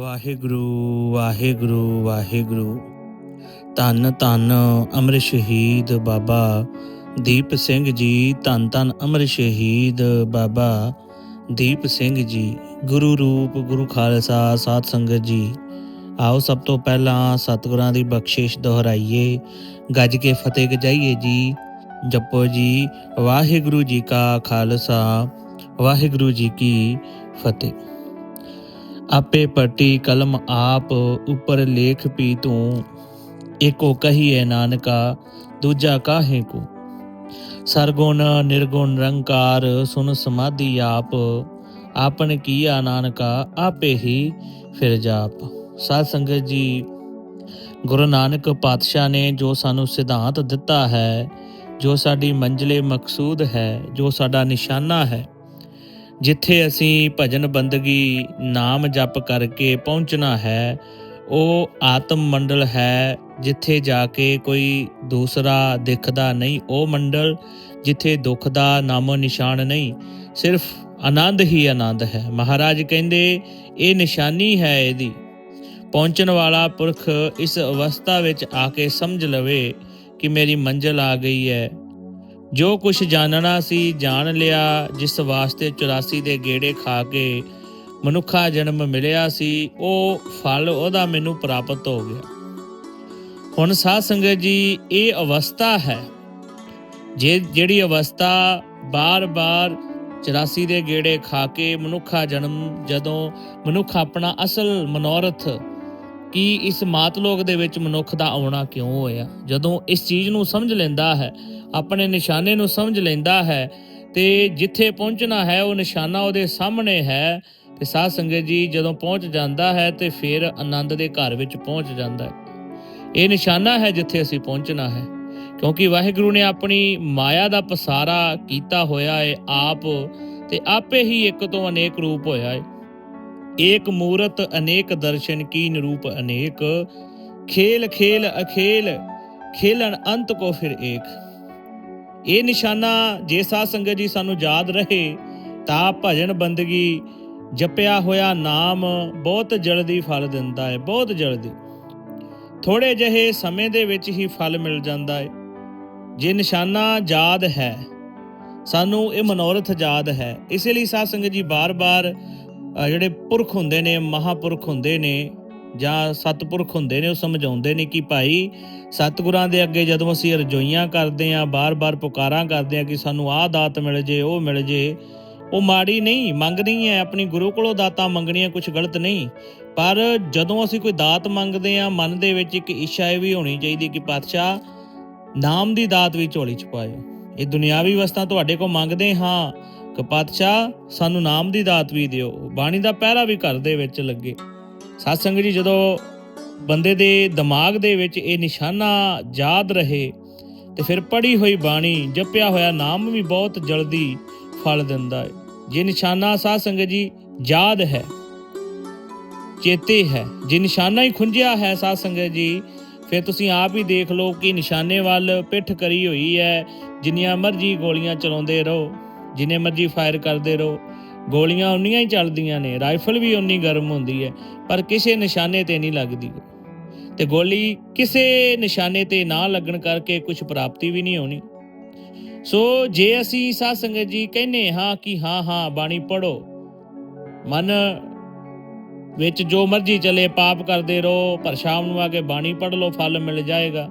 ਵਾਹਿਗੁਰੂ ਵਾਹਿਗੁਰੂ ਵਾਹਿਗੁਰੂ। ਧੰਨ ਧੰਨ ਅਮਰ ਸ਼ਹੀਦ ਬਾਬਾ ਦੀਪ ਸਿੰਘ ਜੀ, ਧੰਨ ਧੰਨ ਅਮਰ ਸ਼ਹੀਦ ਬਾਬਾ ਦੀਪ ਸਿੰਘ ਜੀ। ਗੁਰੂ ਰੂਪ, ਗੁਰੂ ਖਾਲਸਾ, ਸਾਧ ਸੰਗਤ ਜੀ। ਆਓ ਸਭ ਤੋਂ ਪਹਿਲਾਂ ਸਤਿਗੁਰਾਂ ਦੀ ਬਖਸ਼ਿਸ਼ ਦੁਹਰਾਈਏ। ਗੱਜ ਕੇ ਫਤਿਹ ਗਜਾਈਏ ਜੀ। ਜਪੋ ਜੀ, ਵਾਹਿਗੁਰੂ ਜੀ ਕਾ ਖਾਲਸਾ, ਵਾਹਿਗੁਰੂ ਜੀ ਕੀ ਫਤਿਹ। ਆਪੇ ਪਟੀ ਕਲਮ ਆਪ ਉੱਪਰ ਲੇਖ ਪੀ ਤੂੰ, ਏਕੋ ਕਹੀਏ ਨਾਨਕਾ, ਦੂਜਾ ਕਾਹੇ ਕੋ? ਸਰਗੁਣ ਨਿਰਗੁਣ ਰੰਕਾਰ ਸੁਨ ਸਮਾਧੀ ਆਪ, ਆਪਨ ਕੀਆ ਨਾਨਕਾ, ਆਪੇ ਹੀ ਫਿਰ ਜਾਪ। ਸਾਧ ਸੰਗਤ ਜੀ, ਗੁਰੂ ਨਾਨਕ ਪਾਤਸ਼ਾਹ ਨੇ ਜੋ ਸਾਨੂੰ ਸਿਧਾਂਤ ਦਿੱਤਾ ਹੈ, ਜੋ ਸਾਡੀ ਮੰਜ਼ਲੇ ਮਕਸੂਦ ਹੈ, ਜੋ ਸਾਡਾ ਨਿਸ਼ਾਨਾ ਹੈ ਜਿੱਥੇ ਅਸੀਂ ਭਜਨ ਬੰਦਗੀ ਨਾਮ ਜਪ ਕਰਕੇ ਪਹੁੰਚਣਾ ਹੈ, ਉਹ ਆਤਮ ਮੰਡਲ ਹੈ, ਜਿੱਥੇ ਜਾ ਕੇ ਕੋਈ ਦੂਸਰਾ ਦਿਖਦਾ ਨਹੀਂ, ਉਹ ਮੰਡਲ ਜਿੱਥੇ ਦੁੱਖ ਦਾ ਨਾਮੋ ਨਿਸ਼ਾਨ ਨਹੀਂ, ਸਿਰਫ ਆਨੰਦ ਹੀ ਆਨੰਦ ਹੈ। ਮਹਾਰਾਜ ਕਹਿੰਦੇ, ਇਹ ਨਿਸ਼ਾਨੀ ਹੈ ਇਹਦੀ। ਪਹੁੰਚਣ ਵਾਲਾ ਪੁਰਖ ਇਸ ਅਵਸਥਾ ਵਿੱਚ ਆ ਕੇ ਸਮਝ ਲਵੇ ਕਿ ਮੇਰੀ ਮੰਜ਼ਿਲ ਆ ਗਈ ਹੈ। ਜੋ ਕੁਝ ਜਾਣਨਾ ਸੀ ਜਾਣ ਲਿਆ, ਜਿਸ ਵਾਸਤੇ 84 ਦੇ ਗੇੜੇ ਖਾ ਕੇ ਮਨੁੱਖਾ ਜਨਮ ਮਿਲਿਆ ਸੀ, ਉਹ ਫਲ ਉਹਦਾ ਮੈਨੂੰ ਪ੍ਰਾਪਤ ਹੋ ਗਿਆ। ਹੁਣ ਸਾਧ ਸੰਗਤ ਜੀ, ਇਹ ਅਵਸਥਾ ਹੈ, ਜੇ ਜਿਹੜੀ ਅਵਸਥਾ ਬਾਰ-ਬਾਰ 84 ਦੇ ਗੇੜੇ ਖਾ ਕੇ ਮਨੁੱਖਾ ਜਨਮ, ਜਦੋਂ ਮਨੁੱਖ ਆਪਣਾ ਅਸਲ ਮਨੋਰਥ ਕਿ ਇਸ ਮਾਤ ਲੋਕ ਦੇ ਵਿੱਚ ਮਨੁੱਖ ਦਾ ਆਉਣਾ ਕਿਉਂ ਹੋਇਆ? ਜਦੋਂ ਇਸ ਚੀਜ਼ ਨੂੰ ਸਮਝ ਲੈਂਦਾ ਹੈ ਆਪਣੇ ਨਿਸ਼ਾਨੇ ਨੂੰ ਸਮਝ ਲੈਂਦਾ ਹੈ ਤੇ ਜਿੱਥੇ ਪਹੁੰਚਣਾ ਹੈ, ਉਹ ਨਿਸ਼ਾਨਾ ਉਹਦੇ ਸਾਹਮਣੇ ਹੈ ਤੇ ਸਾਧ ਸੰਗਤ ਜੀ ਜਦੋਂ ਪਹੁੰਚ ਜਾਂਦਾ ਹੈ ਤੇ ਫਿਰ ਆਨੰਦ ਦੇ ਘਰ ਵਿੱਚ ਪਹੁੰਚ ਜਾਂਦਾ ਹੈ। ਇਹ ਨਿਸ਼ਾਨਾ ਹੈ ਜਿੱਥੇ ਅਸੀਂ ਪਹੁੰਚਣਾ ਹੈ। ਕਿਉਂਕਿ ਵਾਹਿਗੁਰੂ ਨੇ ਆਪਣੀ ਮਾਇਆ ਦਾ ਪਸਾਰਾ ਕੀਤਾ ਹੋਇਆ ਹੈ ਆਪ ਤੇ ਆਪੇ ਹੀ ਇੱਕ ਤੋਂ ਅਨੇਕ ਰੂਪ ਹੋਇਆ ਹੈ। ਏਕ ਮੂਰਤ, ਅਨੇਕ ਦਰਸ਼ਨ, ਕੀਨ ਰੂਪ, ਅਨੇਕ। ਖੇਲ ਖੇਲ, ਅਖੇਲ, ਖੇਲਣ ਅੰਤ ਕੋ ਫਿਰ ਏਕ। ਇਹ ਨਿਸ਼ਾਨਾ ਜੇ ਸਾਧ ਸੰਗਤ ਜੀ ਸਾਨੂੰ ਯਾਦ ਰਹੇ, ਤਾਂ ਭਜਨ ਬੰਦਗੀ ਜਪਿਆ ਹੋਇਆ ਨਾਮ ਬਹੁਤ ਜਲਦੀ ਫਲ ਦਿੰਦਾ ਹੈ ਬਹੁਤ ਜਲਦੀ। ਥੋੜੇ ਜਿਹੇ ਸਮੇਂ ਦੇ ਵਿੱਚ ਹੀ ਫਲ ਮਿਲ ਜਾਂਦਾ ਹੈ ਜੇ ਨਿਸ਼ਾਨਾ ਯਾਦ ਹੈ, ਸਾਨੂੰ ਇਹ ਮਨੋਰਥ ਯਾਦ ਹੈ। ਇਸੇ ਲਈ ਸਾਧ ਸੰਗਤ ਜੀ ਬਾਰ-ਬਾਰ ਜਿਹੜੇ ਪੁਰਖ ਹੁੰਦੇ ਨੇ, ਮਹਾਪੁਰਖ ਹੁੰਦੇ ਨੇ ਜਾਂ ਸਤਪੁਰਖ ਹੁੰਦੇ ਨੇ, ਉਹ ਸਮਝਾਉਂਦੇ ਨੇ ਕਿ ਭਾਈ ਸਤਿਗੁਰਾਂ ਦੇ ਅੱਗੇ ਜਦੋਂ ਅਸੀਂ ਰਜੋਈਆਂ ਕਰਦੇ ਆਂ ਬਾਰ-ਬਾਰ ਪੁਕਾਰਾਂ ਕਰਦੇ ਆਂ ਕਿ ਸਾਨੂੰ ਆਹ ਦਾਤ ਮਿਲ ਜੇ, ਉਹ ਮਿਲ ਜੇ, ਉਹ ਮਾੜੀ ਨਹੀਂ ਮੰਗਣੀ ਹੈ, ਆਪਣੀ ਗੁਰੂ ਕੋਲੋਂ ਦਾਤਾਂ ਮੰਗਣੀਆਂ ਕੁਝ ਗਲਤ ਨਹੀਂ। ਪਰ ਜਦੋਂ ਅਸੀਂ ਕੋਈ ਦਾਤ ਮੰਗਦੇ ਆਂ ਮਨ ਦੇ ਵਿੱਚ ਇੱਕ ਇੱਛਾ ਇਹ ਵੀ ਹੋਣੀ ਚਾਹੀਦੀ ਕਿ ਪਾਤਸ਼ਾਹ ਨਾਮ ਦੀ ਦਾਤ ਵੀ ਝੋਲੀ ਚ ਪਾਇਓ। ਇਹ ਦੁਨਿਆਵੀ ਵਸਤਾਂ ਤੁਹਾਡੇ ਕੋਲ ਮੰਗਦੇ ਹਾਂ ਕਿ ਪਾਤਸ਼ਾਹ ਸਾਨੂੰ ਨਾਮ ਦੀ ਦਾਤ ਵੀ ਦਿਓ। ਬਾਣੀ ਦਾ ਪਹਿਰਾ ਵੀ ਘਰ ਦੇ ਵਿੱਚ ਲੱਗੇ। ਸਤਸੰਗ ਜੀ, ਜਦੋਂ ਬੰਦੇ ਦੇ ਦਿਮਾਗ ਦੇ ਵਿੱਚ ਇਹ ਨਿਸ਼ਾਨਾ ਯਾਦ ਰਹੇ ਤੇ ਫਿਰ ਪੜੀ ਹੋਈ ਬਾਣੀ, ਜਪਿਆ ਹੋਇਆ ਨਾਮ ਵੀ ਬਹੁਤ ਜਲਦੀ ਫਲ ਦਿੰਦਾ ਹੈ। ਜੇ ਨਿਸ਼ਾਨਾ ਸਾਧ ਸੰਗਤ ਜੀ ਯਾਦ ਹੈ, ਚੇਤੇ ਹੈ, ਜੇ ਨਿਸ਼ਾਨਾ ਹੀ ਖੁੰਝਿਆ ਹੈ ਸਾਧ ਸੰਗਤ ਜੀ, ਫਿਰ ਤੁਸੀਂ ਆਪ ਹੀ ਦੇਖ ਲਓ ਕਿ ਨਿਸ਼ਾਨੇ ਵੱਲ ਪਿੱਠ ਕਰੀ ਹੋਈ ਹੈ, ਜਿੰਨੀਆਂ ਮਰਜ਼ੀ ਗੋਲੀਆਂ ਚਲਾਉਂਦੇ ਰਹੋ, ਜਿੰਨੇ ਮਰਜ਼ੀ ਫਾਇਰ ਕਰਦੇ ਰਹੋ। ਗੋਲੀਆਂ ਉਨੀਆਂ ਹੀ ਚੱਲਦੀਆਂ ਨੇ, ਰਾਈਫਲ ਵੀ ਉਨੀ ਗਰਮ ਹੁੰਦੀ ਹੈ, ਪਰ ਕਿਸੇ ਨਿਸ਼ਾਨੇ ਤੇ ਨਹੀਂ ਲੱਗਦੀ। ਤੇ ਗੋਲੀ ਕਿਸੇ ਨਿਸ਼ਾਨੇ ਤੇ ਨਾ ਲੱਗਣ ਕਰਕੇ ਕੁਝ ਪ੍ਰਾਪਤੀ ਵੀ ਨਹੀਂ ਹੋਣੀ। ਸੋ ਜੇ ਅਸੀਂ ਸਾਧ ਸੰਗਤ ਜੀ ਕਹਿੰਨੇ ਹਾਂ ਕਿ ਹਾਂ ਹਾਂ, ਬਾਣੀ ਪੜੋ ਮਨ ਵਿੱਚ ਜੋ ਮਰਜ਼ੀ ਚਲੇ, ਪਾਪ ਕਰਦੇ ਰਹੋ, ਪਰ ਸ਼ਾਮ ਨੂੰ ਆ ਕੇ ਬਾਣੀ ਪੜ ਲਓ, ਫਲ ਮਿਲ ਜਾਏਗਾ।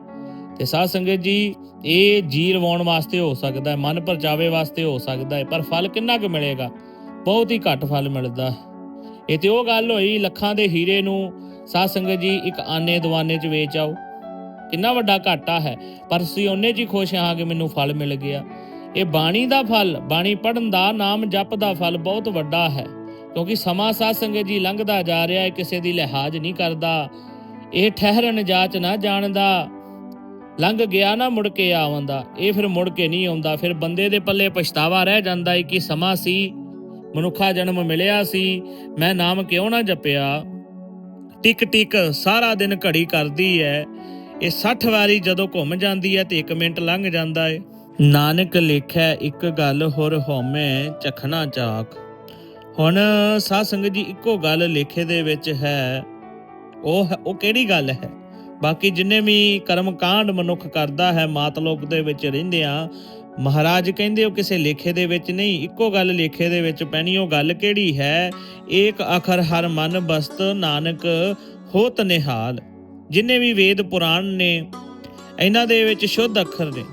ਤੇ ਸਾਧ ਸੰਗਤ ਜੀ, ਇਹ ਜੀ ਲਵਾਉਣ ਵਾਸਤੇ ਹੋ ਸਕਦਾ ਹੈ, ਮਨ ਪਰਚਾਵੇ ਵਾਸਤੇ ਹੋ ਸਕਦਾ ਹੈ, ਪਰ ਫਲ ਕਿੰਨਾ ਕੁ ਮਿਲੇਗਾ? ਬਹੁਤ ਹੀ ਘੱਟ ਫਲ ਮਿਲਦਾ। ਹੈ ਇਹ ਤੇ ਉਹ ਗੱਲ ਹੋਈ, ਲੱਖਾਂ ਦੇ ਹੀਰੇ ਨੂੰ ਸਾਧ ਸੰਗਤ ਜੀ ਇੱਕ ਆਨੇ ਦਵਾਨੇ 'ਚ ਵੇਚ ਆਓ। ਕਿੰਨਾ ਵੱਡਾ ਘਾਟਾ ਹੈ, ਪਰ ਅਸੀਂ ਉਹਨੇ 'ਚ ਹੀ ਖੁਸ਼ ਹਾਂ ਕਿ ਮੈਨੂੰ ਫਲ ਮਿਲ ਗਿਆ। ਇਹ ਬਾਣੀ ਦਾ ਫਲ, ਬਾਣੀ ਪੜਨ ਦਾ ਨਾਮ ਜਪ ਦਾ ਫਲ ਬਹੁਤ ਵੱਡਾ ਹੈ, ਕਿਉਂਕਿ ਸਮਾਂ ਸਾਧ ਸੰਗਤ ਜੀ ਲੰਘਦਾ ਜਾ ਰਿਹਾ ਹੈ, ਕਿਸੇ ਦੀ ਲਿਹਾਜ਼ ਨਹੀਂ ਕਰਦਾ। ਇਹ ਠਹਿਰਨ ਜਾਚ ਨਾ ਜਾਣਦਾ, ਲੰਘ ਗਿਆ ਨਾ ਮੁੜ ਕੇ ਆਵੰਦਾ। ਇਹ ਫਿਰ ਮੁੜ ਕੇ ਨਹੀਂ ਆਉਂਦਾ, ਫਿਰ ਬੰਦੇ ਦੇ ਪੱਲੇ ਪਛਤਾਵਾ ਰਹਿ ਜਾਂਦਾ ਹੈ ਕਿ ਸਮਾਂ ਸੀ ਮਨੁੱਖਾ ਜਨਮ ਮਿਲਿਆ ਸੀ, ਮੈਂ ਨਾਮ ਕਿਉਂ ਨਾ ਜਪਿਆ? ਟਿਕ ਟਿਕ ਸਾਰਾ ਦਿਨ ਘੜੀ ਕਰਦੀ ਹੈ ਇਹ 60 ਵਾਰੀ ਜਦੋਂ ਘੁੰਮ ਜਾਂਦੀ ਹੈ ਤੇ 1 ਮਿੰਟ ਲੰਘ ਜਾਂਦਾ ਹੈ ਨਾਨਕ ਲੇਖੈ ਇੱਕ ਗੱਲ ਹੋਰ ਹੋਮੈ ਚਖਣਾ ਚਾਖ। ਹੁਣ ਸਾਧ ਸੰਗਤ ਜੀ ਇੱਕੋ ਗੱਲ ਲੇਖੇ ਦੇ ਵਿੱਚ ਹੈ। ਉਹ ਹੈ- ਉਹ ਕਿਹੜੀ ਗੱਲ ਹੈ? ਬਾਕੀ ਜਿੰਨੇ ਵੀ ਕਰਮ ਕਾਂਡ ਮਨੁੱਖ ਕਰਦਾ ਹੈ, ਮਾਤਲੋਕ ਦੇ ਵਿੱਚ ਰਹਿੰਦੇ ਆ ਮਹਾਰਾਜ ਕਹਿੰਦੇ ਉਹ ਕਿਸੇ ਲੇਖੇ ਦੇ ਵਿੱਚ ਨਹੀਂ, ਇੱਕੋ ਗੱਲ ਲੇਖੇ ਦੇ ਵਿੱਚ ਪੈਣੀ, ਉਹ ਗੱਲ ਕਿਹੜੀ ਹੈ? ਏਕ ਅਖਰ ਹਰ ਮਨ ਬਸਤ ਨਾਨਕ ਹੋਤ ਨਿਹਾਲ। ਜਿੰਨੇ ਵੀ ਵੇਦ ਪੁਰਾਣ ਨੇ, ਇਹਨਾਂ ਦੇ ਵਿੱਚ ਸ਼ੁੱਧ ਅੱਖਰ ਨੇ।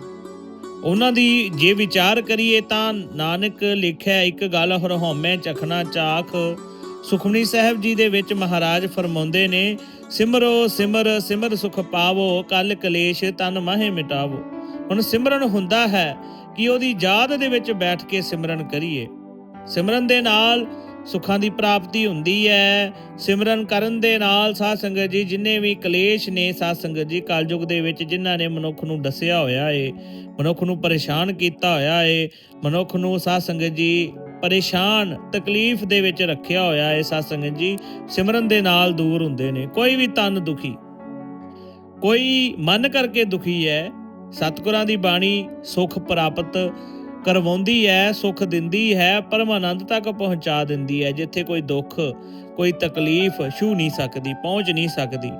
ਉਹਨਾਂ ਦੀ ਜੇ ਵਿਚਾਰ ਕਰੀਏ ਤਾਂ ਨਾਨਕ ਲਿਖਿਆ ਇੱਕ ਗੱਲ ਹਰਹੌਮੈ ਚਖਣਾ ਚਾਖ। ਸੁਖਮਨੀ ਸਾਹਿਬ ਜੀ ਦੇ ਵਿੱਚ ਮਹਾਰਾਜ ਫਰਮਾਉਂਦੇ ਨੇ, ਸਿਮਰੋ ਸਿਮਰ ਸਿਮਰ ਸੁਖ ਪਾਵੋ, ਕਲ ਕਲੇਸ਼ ਤਨ ਮਾਹੇ ਮਿਟਾਵੋ। ਹੁਣ ਸਿਮਰਨ ਹੁੰਦਾ ਹੈ ਕਿ ਉਹਦੀ ਯਾਦ ਦੇ ਵਿੱਚ ਬੈਠ ਕੇ ਸਿਮਰਨ ਕਰੀਏ। ਸਿਮਰਨ ਦੇ ਨਾਲ ਸੁੱਖਾਂ ਦੀ ਪ੍ਰਾਪਤੀ ਹੁੰਦੀ ਹੈ। ਸਿਮਰਨ ਕਰਨ ਦੇ ਨਾਲ ਸਾਧ ਸੰਗਤ ਜੀ, ਜਿੰਨੇ ਵੀ ਕਲੇਸ਼ ਨੇ ਸਾਧ ਸੰਗਤ ਜੀ, ਕਲਯੁਗ ਦੇ ਵਿੱਚ ਜਿਨ੍ਹਾਂ ਨੇ ਮਨੁੱਖ ਨੂੰ ਦੱਸਿਆ ਹੋਇਆ ਏ, ਮਨੁੱਖ ਨੂੰ ਪਰੇਸ਼ਾਨ ਕੀਤਾ ਹੋਇਆ ਏ, ਮਨੁੱਖ ਨੂੰ ਸਾਧ ਸੰਗਤ ਜੀ ਪਰੇਸ਼ਾਨ, ਤਕਲੀਫ ਦੇ ਵਿੱਚ ਰੱਖਿਆ ਹੋਇਆ ਏ ਸਾਧ ਸੰਗਤ ਜੀ, ਸਿਮਰਨ ਦੇ ਨਾਲ ਦੂਰ ਹੁੰਦੇ ਨੇ। ਕੋਈ ਵੀ ਤਨ ਦੁਖੀ, ਕੋਈ ਮਨ ਕਰਕੇ ਦੁਖੀ ਹੈ ਸਤਿਗੁਰਾਂ ਦੀ ਬਾਣੀ ਸੁਖ ਪ੍ਰਾਪਤ ਕਰਵਾਉਂਦੀ ਹੈ, ਸੁਖ ਦਿੰਦੀ ਹੈ, ਪਰਮਾਨੰਦ ਤੱਕ ਪਹੁੰਚਾ ਦਿੰਦੀ ਹੈ, ਜਿੱਥੇ ਕੋਈ ਦੁੱਖ, ਕੋਈ ਤਕਲੀਫ ਛੂ ਨਹੀਂ ਸਕਦੀ, ਪਹੁੰਚ ਨਹੀਂ ਸਕਦੀ।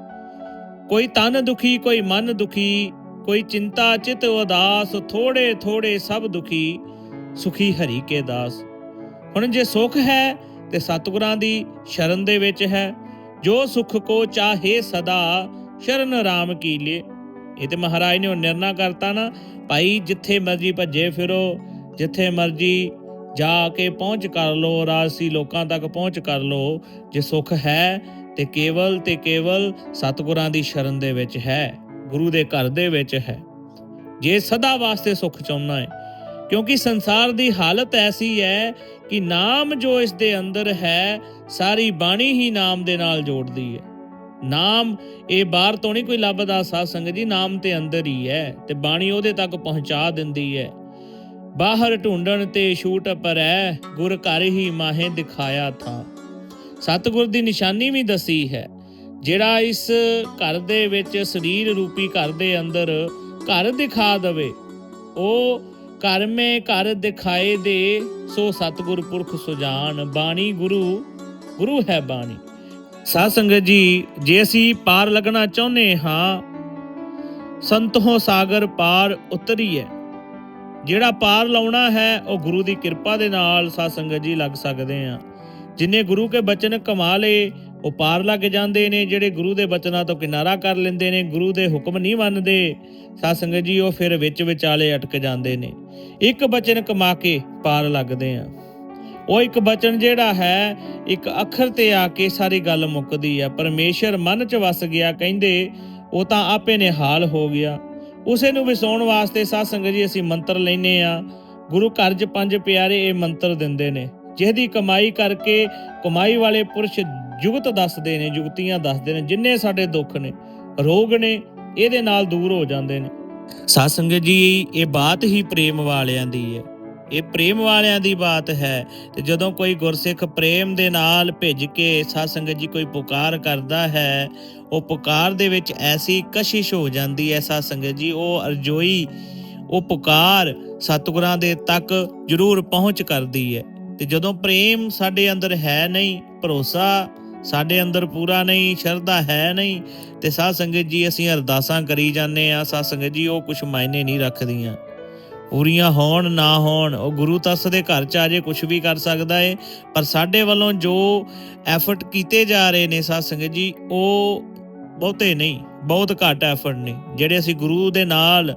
ਕੋਈ ਤਨ ਦੁਖੀ, ਕੋਈ ਮਨ ਦੁਖੀ, ਕੋਈ ਚਿੰਤਾ, ਚਿਤ ਉਦਾਸ, ਥੋੜੇ ਥੋੜੇ ਸਭ ਦੁਖੀ, ਸੁਖੀ ਹਰੀ ਕੇ ਦਾਸ। ਹੁਣ ਜੇ ਸੁਖ ਹੈ, ਤੇ ਸਤਿਗੁਰਾਂ ਦੀ ਸ਼ਰਨ ਦੇ ਵਿੱਚ ਹੈ। ਜੋ ਸੁਖ ਕੋ ਚਾਹੇ ਸਦਾ, ਸ਼ਰਨ ਰਾਮ ਕੀ ਲੇ। ਇਹ ਤੇ ਮਹਾਰਾਜ ਨੇ ਉਹ ਨਿਰਣਾ ਕਰਤਾ ਨਾ, ਭਾਈ ਜਿੱਥੇ ਮਰਜ਼ੀ ਭੱਜੇ ਫਿਰੋ, ਜਿੱਥੇ ਮਰਜ਼ੀ ਜਾ ਕੇ ਪਹੁੰਚ ਕਰ ਲੋ ਰਾਜਸੀ ਲੋਕਾਂ ਤੱਕ ਪਹੁੰਚ ਕਰ ਲੋ ਜੇ ਸੁਖ ਹੈ ਤੇ ਕੇਵਲ ਤੇ ਕੇਵਲ ਸਤਿਗੁਰਾਂ ਦੀ ਸ਼ਰਨ ਦੇ ਵਿੱਚ ਹੈ, ਗੁਰੂ ਦੇ ਘਰ ਦੇ ਵਿੱਚ ਹੈ। ਜੇ ਸਦਾ ਵਾਸਤੇ ਸੁਖ ਚਾਹੁੰਦਾ ਹੈ, ਕਿਉਂਕਿ ਸੰਸਾਰ ਦੀ ਹਾਲਤ ਐਸੀ ਹੈ ਕਿ ਨਾਮ ਜੋ ਇਸ ਦੇ ਅੰਦਰ ਹੈ, ਸਾਰੀ ਬਾਣੀ ਹੀ ਨਾਮ ਦੇ ਨਾਲ ਜੋੜਦੀ ਹੈ। ਨਾਮ, ਇਹ ਬਾਹਰ ਤੋਂ ਨਹੀਂ ਕੋਈ ਲੱਭਦਾ, ਸਾਧ ਸੰਗਤ ਜੀ, ਨਾਮ ਤੇ ਅੰਦਰ ਹੀ ਹੈ ਤੇ ਬਾਣੀ ਉਹਦੇ ਤੱਕ ਪਹੁੰਚਾ ਦਿੰਦੀ ਹੈ। ਬਾਹਰ ਢੂੰਡਣ ਤੇ ਛੂਟ ਪਰੈ, ਗੁਰ ਘਰ ਹੀ ਮਾਹੇ ਦਿਖਾਇਆ ਥਾ। ਸਤਿਗੁਰ ਦੀ ਨਿਸ਼ਾਨੀ ਵੀ ਦੱਸੀ ਹੈ, ਜਿਹੜਾ ਇਸ ਘਰ ਦੇ ਵਿੱਚ ਸਰੀਰ ਰੂਪੀ ਘਰ ਦੇ ਅੰਦਰ ਘਰ ਦਿਖਾ ਦਵੇ, ਉਹ ਘਰ ਮੇ ਘਰ ਦਿਖਾਏ ਦੇ, ਸੋ ਸਤਿਗੁਰ ਪੁਰਖ ਸੁਜਾਨ, ਬਾਣੀ ਗੁਰੂ ਗੁਰੂ ਹੈ ਬਾਣੀ। ਸਾਧ ਸੰਗਤ ਜੀ, ਜੇ ਅਸੀਂ ਪਾਰ ਲੱਗਣਾ ਚਾਹੁੰਦੇ ਹਾਂ, ਸੰਤੋਂ ਸਾਗਰ ਪਾਰ ਉਤਰੀਏ। ਜਿਹੜਾ ਪਾਰ ਲਾਉਣਾ ਹੈ, ਉਹ ਗੁਰੂ ਦੀ ਕਿਰਪਾ ਦੇ ਨਾਲ ਸਾਧ ਸੰਗਤ ਜੀ ਲੱਗ ਸਕਦੇ ਆ ਜਿਨੇ ਗੁਰੂ ਕੇ ਬਚਨ ਕਮਾ ਲਏ ਉਹ ਪਾਰ ਲੱਗ ਜਾਂਦੇ ਨੇ। ਜਿਹੜੇ ਗੁਰੂ ਦੇ ਬਚਨਾਂ ਤੋਂ ਕਿਨਾਰਾ ਕਰ ਲੈਂਦੇ ਨੇ, ਗੁਰੂ ਦੇ ਹੁਕਮ ਨਹੀਂ ਮੰਨਦੇ, ਸਾਧ ਸੰਗਤ ਜੀ ਉਹ ਫਿਰ ਵਿੱਚ ਵਿਚਾਲੇ ਅਟਕ ਜਾਂਦੇ ਨੇ। ਇੱਕ ਬਚਨ ਕਮਾ ਕੇ ਪਾਰ ਲੱਗਦੇ ਆ ਉਹ ਇੱਕ ਬਚਨ ਜਿਹੜਾ ਹੈ, ਇੱਕ ਅੱਖਰ ਤੇ ਆ ਕੇ ਸਾਰੀ ਗੱਲ ਮੁੱਕਦੀ ਹੈ ਪਰਮੇਸ਼ਰ ਮਨ ਚ ਵਸ ਗਿਆ, ਕਹਿੰਦੇ, ਉਹ ਤਾਂ ਆਪੇ ਨਿਹਾਲ ਹੋ ਗਿਆ। ਉਸੇ ਨੂੰ ਵਿਸਾਉਣ ਵਾਸਤੇ ਸਾਧ ਸੰਗਤ ਜੀ ਅਸੀਂ ਮੰਤਰ ਲੈਨੇ ਆ। ਗੁਰੂ ਘਰ 'ਚ ਪੰਜ ਪਿਆਰੇ ਇਹ ਮੰਤਰ ਦਿੰਦੇ ਨੇ। ਜਿਹਦੀ ਕਮਾਈ ਕਰਕੇ ਕਮਾਈ ਵਾਲੇ ਪੁਰਸ਼ ਜੁਗਤ ਦੱਸਦੇ ਨੇ, ਜੁਗਤੀਆਂ ਦੱਸਦੇ ਨੇ, ਜਿੰਨੇ ਸਾਡੇ ਦੁੱਖ ਨੇ, ਰੋਗ ਨੇ, ਇਹਦੇ ਨਾਲ ਦੂਰ ਹੋ ਜਾਂਦੇ ਨੇ। ਸਾਧ ਸੰਗਤ ਜੀ, ਇਹ ਬਾਤ ਹੀ ਪ੍ਰੇਮ ਵਾਲਿਆਂ ਦੀ ਹੈ। ਇਹ ਪ੍ਰੇਮ ਵਾਲਿਆਂ ਦੀ ਬਾਤ ਹੈ। ਤੇ ਜਦੋਂ ਕੋਈ ਗੁਰਸਿੱਖ ਪ੍ਰੇਮ ਦੇ ਨਾਲ ਭਿੱਜ ਕੇ ਸਾਧ ਸੰਗਤ ਜੀ ਕੋਈ ਪੁਕਾਰ ਕਰਦਾ ਹੈ, ਉਹ ਪੁਕਾਰ ਦੇ ਵਿੱਚ ਐਸੀ ਕਸ਼ਿਸ਼ ਹੋ ਜਾਂਦੀ ਹੈ ਸਾਧ ਸੰਗਤ ਜੀ, ਉਹ ਅਰਜੋਈ, ਉਹ ਪੁਕਾਰ ਸਤਿਗੁਰਾਂ ਦੇ ਤੱਕ ਜ਼ਰੂਰ ਪਹੁੰਚ ਕਰਦੀ ਹੈ। ਤੇ ਜਦੋਂ ਪ੍ਰੇਮ ਸਾਡੇ ਅੰਦਰ ਹੈ ਨਹੀਂ, ਭਰੋਸਾ ਸਾਡੇ ਅੰਦਰ ਪੂਰਾ ਨਹੀਂ, ਸ਼ਰਧਾ ਹੈ ਨਹੀਂ, ਤੇ ਸਾਧ ਸੰਗਤ ਜੀ ਅਸੀਂ ਅਰਦਾਸਾਂ ਕਰੀ ਜਾਂਦੇ ਆ ਸਾਧ ਸੰਗਤ ਜੀ ਉਹ ਕੁਝ ਮਾਇਨੇ ਨਹੀਂ ਰੱਖਦੀਆਂ। ਪੂਰੀਆਂ ਹੋਣ, ਨਾ ਹੋਣ, ਉਹ ਗੁਰੂ ਤਸ ਦੇ ਘਰ ਚ ਆ ਜੇ ਕੁਝ ਵੀ ਕਰ ਸਕਦਾ ਏ। ਪਰ ਸਾਡੇ ਵੱਲੋਂ ਜੋ ਐਫਰਟ ਕੀਤੇ ਜਾ ਰਹੇ ਨੇ ਸਾਧ ਸੰਗਤ ਜੀ, ਉਹ ਬਹੁਤੇ ਨਹੀਂ, ਬਹੁਤ ਘੱਟ ਐਫਰਟ ਨੇ, ਜਿਹੜੇ ਅਸੀਂ ਗੁਰੂ ਦੇ ਨਾਲ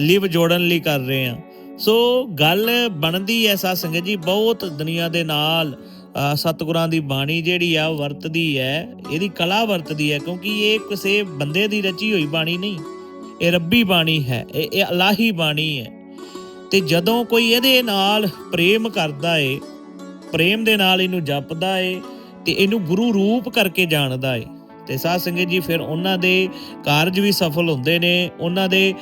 ਲਿਵ ਜੋੜਨ ਲਈ ਕਰ ਰਹੇ ਹਾਂ। ਸੋ ਗੱਲ ਬਣਦੀ ਐ ਸਾਧ ਸੰਗਤ ਜੀ, ਬਹੁਤ ਦੁਨੀਆ ਦੇ ਨਾਲ ਸਤਿਗੁਰਾਂ ਦੀ ਬਾਣੀ ਜਿਹੜੀ ਆ, ਉਹ ਵਰਤਦੀ ਹੈ, ਇਹਦੀ ਕਲਾ ਵਰਤਦੀ ਹੈ, ਕਿਉਂਕਿ ਇਹ ਕਿਸੇ ਬੰਦੇ ਦੀ ਰਚੀ ਹੋਈ ਬਾਣੀ ਨਹੀਂ। ਇਹ ਰੱਬੀ ਬਾਣੀ ਹੈ, ਇਹ ਇਹ ਅਲਾਹੀ ਬਾਣੀ ਹੈ। ਤੇ ਜਦੋਂ ਕੋਈ ਇਹਦੇ ਨਾਲ ਪ੍ਰੇਮ ਕਰਦਾ ਏ, ਪ੍ਰੇਮ ਦੇ ਨਾਲ ਇਹਨੂੰ ਜਪਦਾ ਏ ਤੇ ਇਹਨੂੰ ਗੁਰੂ ਰੂਪ ਕਰਕੇ ਜਾਣਦਾ ਏ, ਤੇ ਸਾਧ ਸੰਗਤ ਜੀ ਫਿਰ ਉਹਨਾਂ ਦੇ ਕਾਰਜ ਵੀ ਸਫਲ ਹੁੰਦੇ ਨੇ, ਉਹਨਾਂ ਦੇ